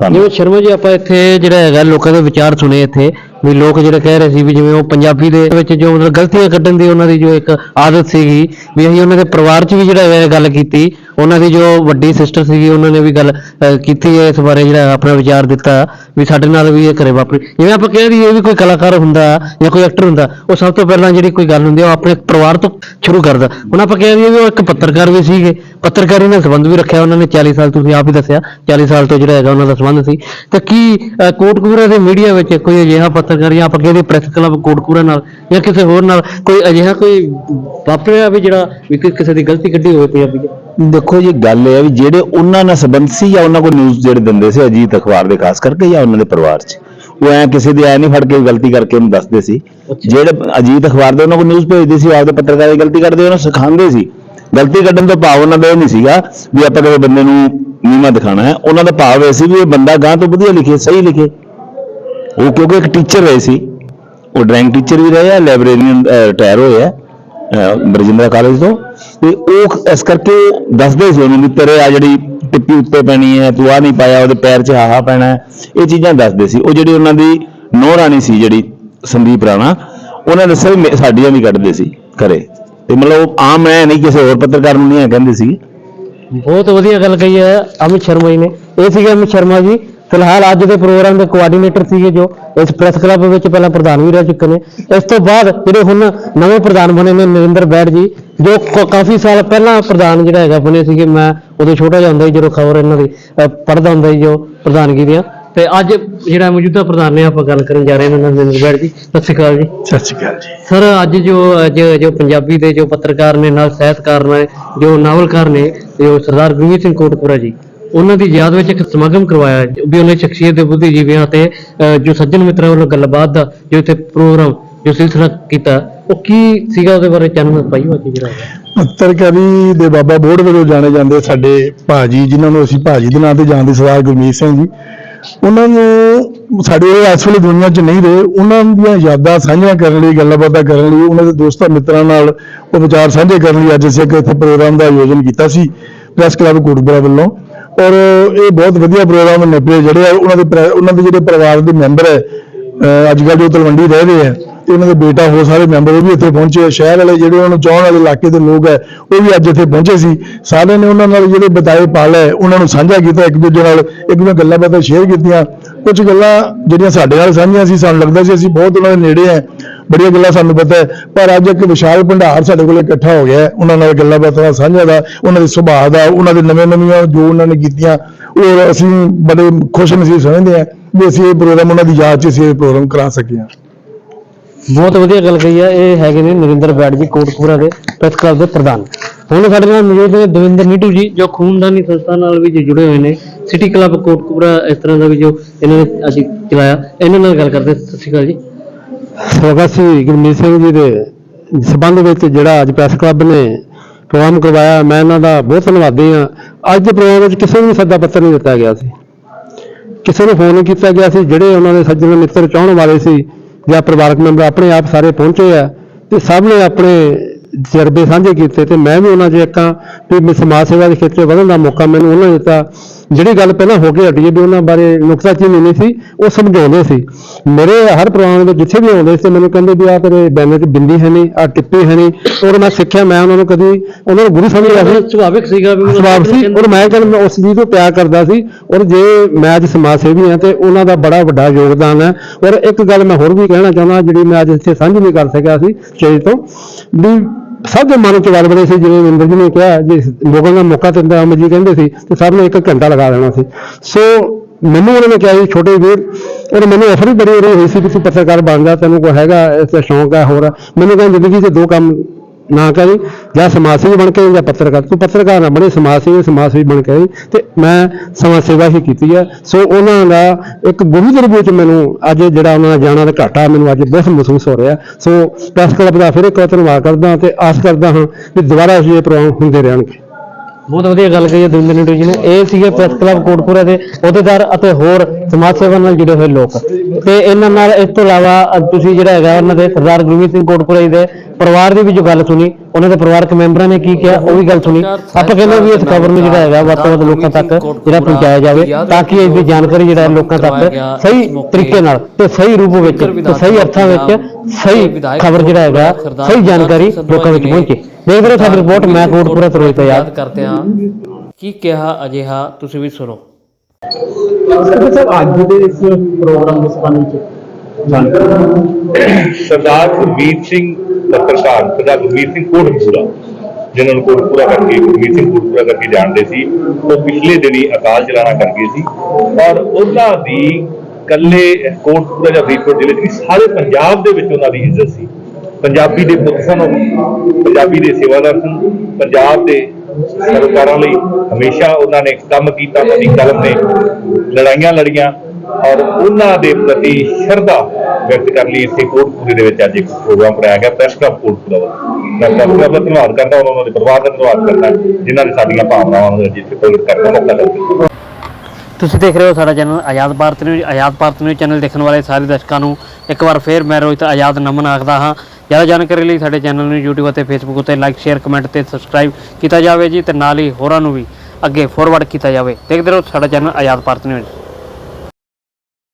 ਧੰਨਵਾਦ। ਜਿਵੇਂ ਸ਼ਰਮਾ ਜੀ, ਆਪਾਂ ਇੱਥੇ ਜਿਹੜਾ ਹੈਗਾ, ਲੋਕਾਂ ਦੇ ਵਿਚਾਰ ਸੁਣੇ ਇੱਥੇ, ਵੀ ਲੋਕ ਜਿਹੜਾ ਕਹਿ ਰਹੇ ਸੀ ਵੀ ਜਿਵੇਂ ਉਹ ਪੰਜਾਬੀ ਦੇ ਵਿੱਚ ਜੋ ਮਤਲਬ ਗਲਤੀਆਂ ਕੱਢਣ ਦੀ ਉਹਨਾਂ ਦੀ ਜੋ ਇੱਕ ਆਦਤ ਸੀਗੀ, ਵੀ ਅਸੀਂ ਉਹਨਾਂ ਦੇ ਪਰਿਵਾਰ 'ਚ ਵੀ ਜਿਹੜਾ ਹੈਗਾ ਇਹ ਗੱਲ ਕੀਤੀ ਉਹਨਾਂ ਦੀ ਜੋ ਵੱਡੀ ਸਿਸਟਰ ਸੀਗੀ ਉਹਨਾਂ ਨੇ ਵੀ ਗੱਲ ਅਹ, ਕੀਤੀ ਹੈ ਇਸ ਬਾਰੇ ਜਿਹੜਾ ਆਪਣਾ ਵਿਚਾਰ ਦਿੱਤਾ ਵੀ ਸਾਡੇ ਨਾਲ ਵੀ ਇਹ ਕਰੇ ਵਾਪਰੀ ਜਿਵੇਂ ਆਪਾਂ ਕਹਿ ਦਈਏ ਵੀ ਕੋਈ ਕਲਾਕਾਰ ਹੁੰਦਾ ਜਾਂ ਕੋਈ ਐਕਟਰ ਹੁੰਦਾ ਉਹ ਸਭ ਤੋਂ ਪਹਿਲਾਂ ਜਿਹੜੀ ਕੋਈ ਗੱਲ ਹੁੰਦੀ ਆ ਉਹ ਆਪਣੇ ਪਰਿਵਾਰ ਤੋਂ ਸ਼ੁਰੂ ਕਰਦਾ। ਹੁਣ ਆਪਾਂ ਕਹਿ ਦਈਏ ਵੀ ਉਹ ਇੱਕ ਪੱਤਰਕਾਰ ਵੀ ਸੀਗੇ। ਪੱਤਰਕਾਰੀ ਨਾਲ ਸੰਬੰਧ ਵੀ ਰੱਖਿਆ ਉਹਨਾਂ ਨੇ 40 ਸਾਲ ਤੁਸੀਂ ਆਪ ਹੀ ਦੱਸਿਆ 40 ਸਾਲ ਤੋਂ ਜਿਹੜਾ ਹੈਗਾ ਉਹਨਾਂ ਦਾ ਸੰਬੰਧ ਸੀ। ਤਾਂ ਕੀ ਅਹ, ਕੋਟਕਪੂਰਾ ਦੇ ਮੀਡੀਆ ਵਿੱਚ ਕੋਈ ਅਜਿਹਾ ਪੱਤਰਕਾਰ ਜਾਂ ਆਪਾਂ ਕਹਿੰਦੇ ਪ੍ਰੈਸ ਕਲੱਬ ਕੋਟਕਪੂਰਾ ਨਾਲ ਜਾਂ ਕਿਸੇ ਹੋਰ ਨਾਲ ਕੋਈ ਅਜਿਹਾ ਕੋਈ ਵਾਪਰਿਆ ਵੀ ਜਿਹੜਾ ਵੀ ਕਿ- ਕਿਸੇ ਦੀ ਗਲਤੀ ਕੱਢੀ ਹੋਵੇ ਪੰਜਾਬੀ ਚ ਦੇਖੋ ਜੀ ਗੱਲ ਇਹ ਹੈ ਵੀ ਜਿਹੜੇ ਉਹਨਾਂ ਨਾਲ ਸੰਬੰਧ ਸੀ ਜਾਂ ਉਹਨਾਂ ਕੋਲ ਨਿਊਜ਼ ਜਿਹੜੇ ਦਿੰਦੇ ਸੀ ਅਜੀਤ ਅਖਬਾਰ ਦੇ ਖਾਸ ਕਰਕੇ ਜਾਂ ਉਹਨਾਂ ਦੇ ਪਰਿਵਾਰ 'ਚ। ਉਹ ਐ ਕਿਸੇ ਦੇ ਐ ਨਹੀਂ ਫੜ ਕੇ ਗਲਤੀ ਕਰਕੇ ਉਹਨੂੰ ਦੱਸਦੇ ਸੀ। ਜਿਹੜੇ ਅਜੀਤ ਅਖਬਾਰ ਦੇ ਉਹਨਾਂ ਕੋਲ ਨਿਊਜ਼ ਭੇਜਦੇ ਸੀ ਆਪਦੇ ਪੱਤਰਕਾਰ ਦੀ ਗਲਤੀ ਕੱਢਦੇ ਉਹਨੂੰ ਸਿਖਾਉਂਦੇ ਸੀ। ਗਲਤੀ ਕੱਢਣ ਤੋਂ ਭਾਵ ਉਹਨਾਂ ਦਾ ਇਹ ਨਹੀਂ ਸੀਗਾ ਵੀ ਆਪਾਂ ਕਿਸੇ ਬੰਦੇ ਨੂੰ ਨੀਵਾਂ ਦਿਖਾਣਾ ਹੈ, ਉਹਨਾਂ ਦਾ ਭਾਵ ਇਹ ਸੀ ਵੀ ਇਹ ਬੰਦਾ ਗਾਂ ਤੋਂ ਵਧੀਆ ਲਿਖੇ, ਸਹੀ ਲਿਖੇ। ਉਹ ਕਿਉਂਕਿ ਇੱਕ ਟੀਚਰ ਰਹੇ ਸੀ। ਉਹ ਡਰਾਇੰਗ ਟੀਚਰ ਵੀ ਰਹੇ ਆ ਲਾਇਬ੍ਰੇਰੀਅਨ ਰਿਟਾਇਰ ਹੋਏ ਆ ਬਰਜਿੰਦਰਾ ਕਾਲਜ ਤੋਂ। ਤੇ ਉਹ ਇਸ ਕਰਕੇ ਉਹ ਦੱਸਦੇ ਸੀ ਉਹਨੂੰ ਵੀ ਤੇਰੇ ਆ ਜਿਹੜੀ ਟਿੱਪੀ ਉੱਤੇ ਪੈਣੀ ਹੈ, ਤੂੰ ਆ ਨਹੀਂ ਪਾਇਆ, ਉਹਦੇ ਪੈਰ 'ਚ ਹਾਹਾ ਪੈਣਾ ਇਹ ਚੀਜ਼ਾਂ ਦੱਸਦੇ ਸੀ। ਉਹ ਜਿਹੜੀ ਉਹਨਾਂ ਦੀ ਨੋਹ ਰਾਣੀ ਸੀ ਜਿਹੜੀ ਸੰਦੀਪ ਰਾਣਾ, ਉਹਨਾਂ ਦੱਸਿਆ ਵੀ ਮੇ- ਸਾਡੀਆਂ ਵੀ ਕੱਢਦੇ ਸੀ ਘਰੇ। ਤੇ ਮਤਲਬ ਉਹ ਆਮ ਐ ਨਹੀਂ, ਕਿਸੇ ਹੋਰ ਪੱਤਰਕਾਰ ਨੂੰ ਨਹੀਂ ਐ ਕਹਿੰਦੇ ਸੀ। ਬਹੁਤ ਵਧੀਆ ਗੱਲ ਕਹੀ ਹੈ ਅਮਿਤ ਸ਼ਰਮਾ ਜੀ ਨੇ। ਇਹ ਸੀਗੇ ਅਮਿਤ ਸ਼ਰਮਾ ਜੀ। ਫਿਲਹਾਲ ਅੱਜ ਦੇ ਪ੍ਰੋਗਰਾਮ ਦੇ ਕੋਆਰਡੀਨੇਟਰ ਸੀਗੇ ਜੋ, ਇਸ ਪ੍ਰੈਸ ਕਲੱਬ ਵਿੱਚ ਪਹਿਲਾਂ ਪ੍ਰਧਾਨ ਵੀ ਰਹਿ ਚੁੱਕੇ ਨੇ। ਇਸ ਤੋਂ ਬਾਅਦ ਜਿਹੜੇ ਹੁਣ ਨਵੇਂ ਪ੍ਰਧਾਨ ਬਣੇ ਨੇ ਨਰਿੰਦਰ ਬੈੜ ਜੀ, ਜੋ ਕ- ਕਾਫੀ ਸਾਲ ਪਹਿਲਾਂ ਪ੍ਰਧਾਨ ਜਿਹੜਾ ਹੈਗਾ ਬਣੇ ਸੀਗੇ, ਮੈਂ ਉਦੋਂ ਛੋਟਾ ਜਿਹਾ ਹੁੰਦਾ ਸੀ, ਜਦੋਂ ਖਬਰ ਇਹਨਾਂ ਦੀ ਪੜ੍ਹਦਾ ਹੁੰਦਾ ਸੀ ਜੋ ਪ੍ਰਧਾਨਗੀ ਦੀਆਂ। ਤੇ ਅੱਜ ਜਿਹੜਾ ਮੌਜੂਦਾ ਪ੍ਰਧਾਨ ਨੇ ਆਪਾਂ ਗੱਲ ਕਰਨ ਜਾ ਰਹੇ ਹਾਂ ਨਰਿੰਦਰ ਬੈੜ ਜੀ ਸਤਿ ਸ਼੍ਰੀ ਅਕਾਲ ਜੀ। ਸਤਿ ਸ਼੍ਰੀ ਅਕਾਲ ਜੀ। ਸਰ ਅੱਜ ਜੋ ਅੱਜ ਜੋ ਪੰਜਾਬੀ ਦੇ ਜੋ ਪੱਤਰਕਾਰ ਨੇ ਨਾਲ ਸਾਹਿਤਕਾਰ ਨੇ ਜੋ ਨਾਵਲਕਾਰ ਨੇ ਜੋ ਸਰਦਾਰ ਗੁਰਮੀਤ ਸਿੰਘ ਕੋਟਪੁਰਾ ਜੀ ਉਹਨਾਂ ਦੀ ਯਾਦ ਵਿੱਚ ਇੱਕ ਸਮਾਗਮ ਕਰਵਾਇਆ ਹੈ, ਵੀ ਉਹਨਾਂ ਸ਼ਖਸੀਅਤ ਦੇ ਬੁੱਧੀਜੀਵੀਆਂ ਤੇ ਜੋ ਸੱਜਣ ਮਿੱਤਰਾਂ ਵੱਲੋਂ ਗੱਲਬਾਤ ਦਾ ਜੋ ਇੱਥੇ ਪ੍ਰੋਗਰਾਮ ਜੋ ਸਿਲਸਿਲਾ ਕੀਤਾ ਉਹ ਕੀ ਸੀਗਾ ਉਹਦੇ ਬਾਰੇ ਚਾਨਣ ਪਾਈਓ ਅੱਜ ਜਿਹੜਾ। ਪੱਤਰਕਾਰੀ ਦੇ ਬਾਬਾ ਬੋੜ ਵਜੋਂ ਜਾਣੇ ਜਾਂਦੇ ਸਾਡੇ ਭਾਜੀ ਜਿਨ੍ਹਾਂ ਨੂੰ ਅਸੀਂ ਭਾਜੀ ਦੇ ਨਾਂ ਤੇ ਜਾਣਦੇ ਸਰਦਾਰ ਗੁਰਮੀਤ ਸਿੰਘ ਜੀ। ਉਹਨਾਂ ਨੂੰ ਸਾਡੇ ਉਹ ਇਸ ਵੇਲੇ ਦੁਨੀਆ 'ਚ ਨਹੀਂ ਰਹੇ। ਉਹਨਾਂ ਦੀਆਂ ਯਾਦਾਂ ਸਾਂਝੀਆਂ ਕਰਨ ਲਈ ਗੱਲਾਂ ਬਾਤਾਂ ਕਰਨ ਲਈ, ਉਹਨਾਂ ਦੇ ਦੋਸਤਾਂ ਮਿੱਤਰਾਂ ਨਾਲ ਉਹ ਵਿਚਾਰ ਸਾਂਝੇ ਕਰਨ ਲਈ ਅੱਜ ਅਸੀਂ ਇੱਕ ਇੱਥੇ ਪ੍ਰੋਗਰਾਮ ਦਾ ਆਯੋਜਨ ਕੀਤਾ ਸੀ, ਪ੍ਰੈਸ ਕਲੱਬ ਕੋਟਪੁਰਾ ਵੱਲੋਂ। ਔਰ ਇਹ ਬਹੁਤ ਵਧੀਆ ਪ੍ਰੋਗਰਾਮ ਨਿਭੇ ਜਿਹੜੇ ਆ, ਉਹਨਾਂ ਦੇ ਪਰਿ- ਉਹਨਾਂ ਦੇ ਜਿਹੜੇ ਪਰਿਵਾਰ ਦੇ ਮੈਂਬਰ ਹੈ, ਅਹ ਅੱਜ ਕੱਲ੍ਹ ਜੋ ਤਲਵੰਡੀ ਰਹਿ ਰਹੇ ਹੈ ਤੇ ਉਹਨਾਂ ਦੇ ਬੇਟਾ ਹੋਰ ਸਾਰੇ ਮੈਂਬਰ ਉਹ ਵੀ ਇੱਥੇ ਪਹੁੰਚੇ ਆ। ਸ਼ਹਿਰ ਵਾਲੇ ਜਿਹੜੇ ਉਹਨਾਂ ਨੂੰ ਚਾਹਣ ਵਾਲੇ ਇਲਾਕੇ ਦੇ ਲੋਕ ਹੈ, ਉਹ ਵੀ ਅੱਜ ਇੱਥੇ ਪਹੁੰਚੇ ਸੀ। ਸਾਰਿਆਂ ਨੇ ਉਹਨਾਂ ਨਾਲ ਜਿਹੜੇ ਬਤਾਏ ਪਲ ਹੈ ਉਹਨਾਂ ਨੂੰ ਸਾਂਝਾ ਕੀਤਾ ਇੱਕ ਦੂਜੇ ਨਾਲ, ਇੱਕ ਦੂਜੇ ਗੱਲਾਂ ਬਾਤਾਂ ਸ਼ੇਅਰ ਕੀਤੀਆਂ। ਕੁਝ ਗੱਲਾਂ ਜਿਹੜੀਆਂ ਸਾਡੇ ਨਾਲ ਸਾਂਝੀਆਂ ਸੀ, ਸਾਨੂੰ ਲੱਗਦਾ ਸੀ ਅਸੀਂ ਬਹੁਤ ਉਹਨਾਂ ਦੇ ਨੇੜੇ ਆ ਬੜੀਆਂ ਗੱਲਾਂ ਸਾਨੂੰ ਪਤਾ ਹੈ। ਪਰ ਅੱਜ ਇੱਕ ਵਿਸ਼ਾਲ ਭੰਡਾਰ ਸਾਡੇ ਕੋਲ ਇਕੱਠਾ ਹੋ ਗਿਆ ਉਹਨਾਂ ਨਾਲ ਗੱਲਾਂ ਬਾਤਾਂ ਸਾਂਝਾ ਦਾ, ਉਹਨਾਂ ਦੇ ਸੁਭਾਅ ਦਾ, ਉਹਨਾਂ ਦੇ ਨਵੇਂ ਨਵੀਆਂ ਜੋ ਉਹਨਾਂ ਨੇ ਕੀਤੀਆਂ, ਉਹ ਅਸੀਂ ਬੜੇ ਖੁਸ਼ ਨਸੀਬ ਸਮਝਦੇ ਆ ਵੀ ਅਸੀਂ ਇਹ ਪ੍ਰੋਗਰਾਮ ਉਹਨਾਂ ਦੀ ਯਾਦ 'ਚ ਅਸੀਂ ਇਹ ਪ੍ਰੋਗਰਾਮ ਕਰਾ ਸਕੇ ਹਾਂ ਬਹੁਤ ਵਧੀਆ ਗੱਲ ਕਹੀ ਹੈ ਇਹ ਹੈਗੇ ਨੇ ਨਰਿੰਦਰ ਬੈਡ ਜੀ ਕੋਟਪੁਰਾ ਦੇ ਪ੍ਰੈਸ ਕਲੱਬ ਦੇ ਪ੍ਰਧਾਨ। ਹੁਣ ਸਾਡੇ ਨਾਲ ਮੌਜੂਦ ਨੇ ਦਵਿੰਦਰ ਨੀਟੂ ਜੀ, ਜੋ ਖੂਨਦਾਨੀ ਸੰਸਥਾ ਨਾਲ ਵੀ ਜੁੜੇ ਹੋਏ ਨੇ। ਸਿਟੀ ਕਲੱਬ ਕੋਟਕਪੂਰਾ ਇਸ ਤਰ੍ਹਾਂ ਦਾ ਵੀ ਜੋ ਇਹਨਾਂ ਨੇ ਅੱਜ ਚਲਾਇਆ। ਇਹਨਾਂ ਨਾਲ ਗੱਲ ਕਰਦੇ ਸਤਿ ਸ਼੍ਰੀ ਅਕਾਲ ਜੀ। ਸਰਵਸੀ ਗੁਰਮੀਤ ਸਿੰਘ ਜੀ ਦੇ ਸਬੰਧ ਵਿੱਚ ਜਿਹੜਾ ਅੱਜ ਪ੍ਰੈਸ ਕਲੱਬ ਨੇ ਪ੍ਰੋਗਰਾਮ ਕਰਵਾਇਆ, ਮੈਂ ਇਹਨਾਂ ਦਾ ਬਹੁਤ ਧੰਨਵਾਦੀ ਹਾਂ। ਅੱਜ ਦੇ ਪ੍ਰੋਗਰਾਮ ਵਿੱਚ ਕਿਸੇ ਨੂੰ ਵੀ ਸੱਦਾ ਪੱਤਰ ਨਹੀਂ ਦਿੱਤਾ ਗਿਆ ਸੀ। ਕਿਸੇ ਨੂੰ ਫੋਨ ਨਹੀਂ ਕੀਤਾ ਗਿਆ ਸੀ। ਜਿਹੜੇ ਉਹਨਾਂ ਦੇ ਸੱਜਣ ਮਿੱਤਰ ਚਾਹਣ ਵਾਲੇ ਸੀ ਜਾਂ ਪਰਿਵਾਰਕ ਮੈਂਬਰ ਆਪਣੇ ਆਪ ਸਾਰੇ ਪਹੁੰਚੇ ਆ ਤੇ ਸਭ ਨੇ ਆਪਣੇ ਤਜਰਬੇ ਸਾਂਝੇ ਕੀਤੇ ਤੇ ਮੈਂ ਵੀ ਉਹਨਾਂ 'ਚ ਇੱਕ ਹਾਂ ਵੀ ਮੈਂ ਸਮਾਜ ਸੇਵਾ ਦੇ ਖੇਤਰ ਵਧਣ ਦਾ ਮੌਕਾ ਮੈਨੂੰ ਉਹਨਾਂ ਨੇ ਦਿੱਤਾ। ਜਿਹੜੀ ਗੱਲ ਪਹਿਲਾਂ ਹੋ ਕੇ ਹਟੀ ਵੀ ਉਹਨਾਂ ਬਾਰੇ ਨੁਕਤਾਚੀਨੀ ਨਹੀਂ ਸੀ ਉਹ ਸਮਝਾਉਂਦੇ ਸੀ। ਮੇਰੇ ਹਰ ਪ੍ਰੋਗਰਾਮ ਵਿੱਚ ਜਿੱਥੇ ਵੀ ਆਉਂਦੇ ਸੀ ਮੈਨੂੰ ਕਹਿੰਦੇ ਵੀ ਆ ਤੇਰੇ ਬੈਨਰ 'ਚ ਬਿੰਦੀ ਹੈ ਨਹੀਂ ਆ ਟਿੱਪੀ ਹੈ ਨਹੀਂ। ਔਰ ਮੈਂ ਸਿੱਖਿਆ ਮੈਂ ਉਹਨਾਂ ਨੂੰ ਕਦੀ ਉਹਨਾਂ ਨੂੰ ਗੁਰੂ ਸਮਝਿਆ ਸੀ ਸੁਭਾਵਿਕ ਸੀਗਾ ਵੀ ਸਵਾਬ ਸੀ। ਔਰ ਮੈਂ ਕਹਿੰਦਾ ਉਸ ਚੀਜ਼ ਤੋਂ ਪਿਆਰ ਕਰਦਾ ਸੀ। ਔਰ ਜੇ ਮੈਂ ਅੱਜ ਸਮਾਜ ਸੇਵੀ ਹਾਂ ਤੇ ਉਹਨਾਂ ਦਾ ਬੜਾ ਵੱਡਾ ਯੋਗਦਾਨ ਹੈ। ਔਰ ਇੱਕ ਗੱਲ ਮੈਂ ਹੋਰ ਵੀ ਕਹਿਣਾ ਚਾਹੁੰਦਾ ਜਿਹੜੀ ਮੈਂ ਅੱਜ ਇੱਥੇ ਸਾਂਝੀ ਨਹੀਂ ਕਰ ਸਕਿਆ ਸੀ ਸਟੇਜ ਤੋਂ ਵੀ ਸਭ ਦੇ ਮਨ ਚ ਗੱਲ ਬੜੇ ਸੀ, ਜਿਵੇਂ ਵਿੰਦਰ ਜੀ ਨੇ ਕਿਹਾ, ਜੇ ਲੋਕਾਂ ਦਾ ਮੌਕਾ ਦਿੰਦਾ, ਅਮਰ ਜੀ ਕਹਿੰਦੇ ਸੀ, ਤੇ ਸਭ ਨੇ ਇੱਕ ਘੰਟਾ ਲਗਾ ਦੇਣਾ ਸੀ। ਸੋ ਮੈਨੂੰ ਉਹਨਾਂ ਨੇ ਕਿਹਾ ਜੀ, ਛੋਟੇ ਵੀਰ, ਉਹਨੇ ਮੈਨੂੰ ਆਫਰ ਵੀ ਬੜੀ ਹੋ ਰਹੀ ਸੀ ਕਿ ਤੂੰ ਪੱਤਰਕਾਰ ਬਣ ਜਾ, ਤੈਨੂੰ ਕੋਈ ਹੈਗਾ, ਇਸ ਦਾ ਸ਼ੌਂਕ ਹੈ, ਹੋਰ ਮੈਨੂੰ ਕਹਿੰਦੇ ਜ਼ਿੰਦਗੀ 'ਚ ਦੋ ਕੰਮ ਨਾ ਕਰੀ ਜਾਂ ਸਮਾਜ ਸੇਵੀ ਬਣ ਕੇ ਜਾਂ ਪੱਤਰਕਾਰ, ਤੂੰ ਪੱਤਰਕਾਰ ਨਾ ਬਣੇ, ਸਮਾਜ ਸੇਵੀ ਸਮਾਜ ਸੇਵੀ ਬਣ ਕੇ ਆਈ ਤੇ ਮੈਂ ਸਮਾਜ ਸੇਵਾ ਹੀ ਕੀਤੀ ਹੈ ਸੋ ਉਹਨਾਂ ਦਾ ਇੱਕ ਗੁਰੂ ਦੇ ਰੂਪ ਵਿੱਚ ਮੈਨੂੰ ਅੱਜ ਜਿਹੜਾ ਉਹਨਾਂ ਦਾ ਜਾਣਾ ਦਾ ਘਾਟਾ ਮੈਨੂੰ ਅੱਜ ਬਹੁਤ ਮਹਿਸੂਸ ਹੋ ਰਿਹਾ। ਸੋ ਪ੍ਰੈਸ ਕਲੱਬ ਦਾ ਫਿਰ ਇੱਕ ਵਾਰ ਧੰਨਵਾਦ ਕਰਦਾ ਤੇ ਆਸ ਕਰਦਾ ਹਾਂ ਕਿ ਦੁਬਾਰਾ ਇਹ ਪ੍ਰੋਗਰਾਮ ਹੁੰਦੇ ਰਹਿਣਗੇ। ਬਹੁਤ ਵਧੀਆ ਗੱਲ ਕਹੀ ਹੈ ਦਵਿੰਦਰ ਨਿਟੂ ਜੀ ਨੇ। ਇਹ ਸੀਗੇ ਪ੍ਰੈਸ ਕਲੱਬ ਕੋਟਪੁਰਾ ਦੇ ਅਹੁਦੇਦਾਰ ਅਤੇ ਹੋਰ ਸਮਾਜ ਸੇਵਾ ਨਾਲ ਜੁੜੇ ਹੋਏ ਲੋਕ। ਤੇ ਇਹਨਾਂ ਨਾਲ ਇਸ ਤੋਂ ਇਲਾਵਾ ਤੁਸੀਂ ਜਿਹੜਾ ਹੈਗਾ ਉਹਨਾਂ ਦੇ ਸਰਦਾਰ ਗੁਰਮੀਤ ਸਿੰਘ ਕੋਟਪੁਰਾ ਜੀ ਦੇ ਪਰਿਵਾਰ ਦੀ ਵੀ ਜੋ ਗੱਲ ਸੁਣੀ ਉਹਨਾਂ ਦੇ ਪਰਿਵਾਰਕ ਮੈਂਬਰਾਂ ਨੇ ਕੀ ਕਿਹਾ ਉਹ ਵੀ ਗੱਲ ਸੁਣੀ। ਆਪਾਂ ਕਹਿੰਦੇ ਵੀ ਇਸ ਖਬਰ ਨੂੰ ਜਿਹੜਾ ਹੈਗਾ ਵੱਧ ਤੋਂ ਵੱਧ ਲੋਕਾਂ ਤੱਕ ਜਿਹੜਾ ਪਹੁੰਚਾਇਆ ਜਾਵੇ ਤਾਂ ਕਿ ਇਸ ਦੀ ਜਾਣਕਾਰੀ ਜਿਹੜਾ ਲੋਕਾਂ ਤੱਕ ਸਹੀ ਤਰੀਕੇ ਨਾਲ ਤੇ ਸਹੀ ਰੂਪ ਵਿੱਚ ਤੇ ਸਹੀ ਅਰਥਾਂ ਵਿੱਚ ਸਹੀ ਖਬਰ ਜਿਹੜਾ ਹੈਗਾ ਸਹੀ ਜਾਣਕਾਰੀ ਲੋਕਾਂ ਵਿੱਚ ਪਹੁੰਚੇ। ਦੇਖ ਰਹੇ ਹੋ ਸਾਡੀ ਰਿਪੋਰਟ ਮੈਂ ਕੋਟਪੁਰਾ ਤੋਂ ਰੋਹਿਤ ਯਾਦ ਕਰਦੇ ਹਾਂ। ਕੀ ਕਿਹਾ ਅਜਿਹਾ ਤੁਸੀਂ ਵੀ ਸੁਣੋ। ਅੱਜ ਦੇ ਇਸ ਪ੍ਰੋਗਰਾਮ ਦੇ ਸੰਬੰਧ ਵਿੱਚ ਸਰਦਾਰ ਗੁਰਮੀਤ ਸਿੰਘ ਪੱਤਰਕਾਰ ਸਰਦਾਰ ਗੁਰਮੀਤ ਸਿੰਘ ਕੋਟਪੂਰਾ ਜਿਨ੍ਹਾਂ ਨੂੰ ਕੋਟਪੂਰਾ ਕਰਕੇ, ਗੁਰਮੀਤ ਸਿੰਘ ਕੋਟਪੂਰਾ ਕਰਕੇ ਜਾਣਦੇ ਸੀ, ਉਹ ਪਿਛਲੇ ਦਿਨੀ ਅਕਾਲ ਚਲਾਣਾ ਕਰ ਗਏ ਸੀ ਔਰ ਉਹਨਾਂ ਦੀ ਕੱਲੇ ਕੋਟਪੂਰਾ ਜਾਂ ਫਰੀਦਕੋਟ ਜ਼ਿਲ੍ਹੇ 'ਚ ਸਾਰੇ ਪੰਜਾਬ ਦੇ ਵਿੱਚ ਉਹਨਾਂ ਦੀ ਇੱਜ਼ਤ ਸੀ। ਪੰਜਾਬੀ ਦੇ ਪੁੱਤ ਸਨ ਉਹ, ਪੰਜਾਬੀ ਦੇ ਸੇਵਾਦਾਰ ਸਨ, ਪੰਜਾਬ ਦੇ ਸਰਕਾਰਾਂ ਲਈ ਹਮੇਸ਼ਾ ਉਹਨਾਂ ਨੇ ਕੰਮ ਕੀਤਾ ਉਹਨਾਂ ਦੀ ਕਲਮ ਨੇ ਲੜਾਈਆਂ ਲੜੀਆਂ ਔਰ ਉਹਨਾਂ ਦੇ ਪ੍ਰਤੀ ਸ਼ਰਧਾ ਵਿਅਕਤ ਕਰਨ ਲਈ ਇੱਥੇ ਕੋਟਪੂਰੇ ਦੇ ਵਿੱਚ ਅੱਜ ਇੱਕ ਪ੍ਰੋਗਰਾਮ ਕਰਾਇਆ ਗਿਆ, ਪ੍ਰੈਸ ਕਲੱਬ ਕੋਟਪੂਰਾ ਵੱਲੋਂ। ਮੈਂ ਕਲੱਬ ਦਾ ਧੰਨਵਾਦ ਕਰਦਾ, ਉਹਨਾਂ ਦੇ ਪਰਿਵਾਰ ਦਾ ਧੰਨਵਾਦ ਕਰਦਾ, ਜਿਨ੍ਹਾਂ ਨੇ ਸਾਡੀਆਂ ਭਾਵਨਾਵਾਂ ਨੂੰ ਅੱਜ ਪ੍ਰਗਟ ਕਰਨ ਦਾ ਮੌਕਾ ਦਿੱਤਾ। ਤੁਸੀਂ ਦੇਖ ਰਹੇ ਹੋ ਸਾਡਾ channel Azad Bharat news, Azad Bharat news channel ਦੇਖਣ ਵਾਲੇ ਸਾਰੇ ਦਰਸ਼ਕਾਂ ਨੂੰ ਇੱਕ ਵਾਰ ਫੇਰ ਮੈਂ ਰੋਹਿਤ ਆਜ਼ਾਦ ਨਮਨ ਆਖਦਾ ਹਾਂ। ਜ਼ਿਆਦਾ ਜਾਣਕਾਰੀ ਲਈ ਸਾਡੇ ਚੈਨਲ ਨੂੰ YouTube ਅਤੇ Facebook ਉੱਤੇ ਲਾਈਕ ਸ਼ੇਅਰ ਕਮੈਂਟ ਤੇ ਸਬਸਕ੍ਰਾਈਬ ਕੀਤਾ ਜਾਵੇ ਜੀ ਤੇ ਨਾਲ ਹੀ ਹੋਰਾਂ ਨੂੰ ਵੀ ਅੱਗੇ ਫੋਰਵਰਡ ਕੀਤਾ ਜਾਵੇ। ਦੇਖਦੇ ਰਹੋ ਸਾਡਾ ਚੈਨਲ ਆਜ਼ਾਦ ਭਾਰਤ ਨਿਊਜ਼।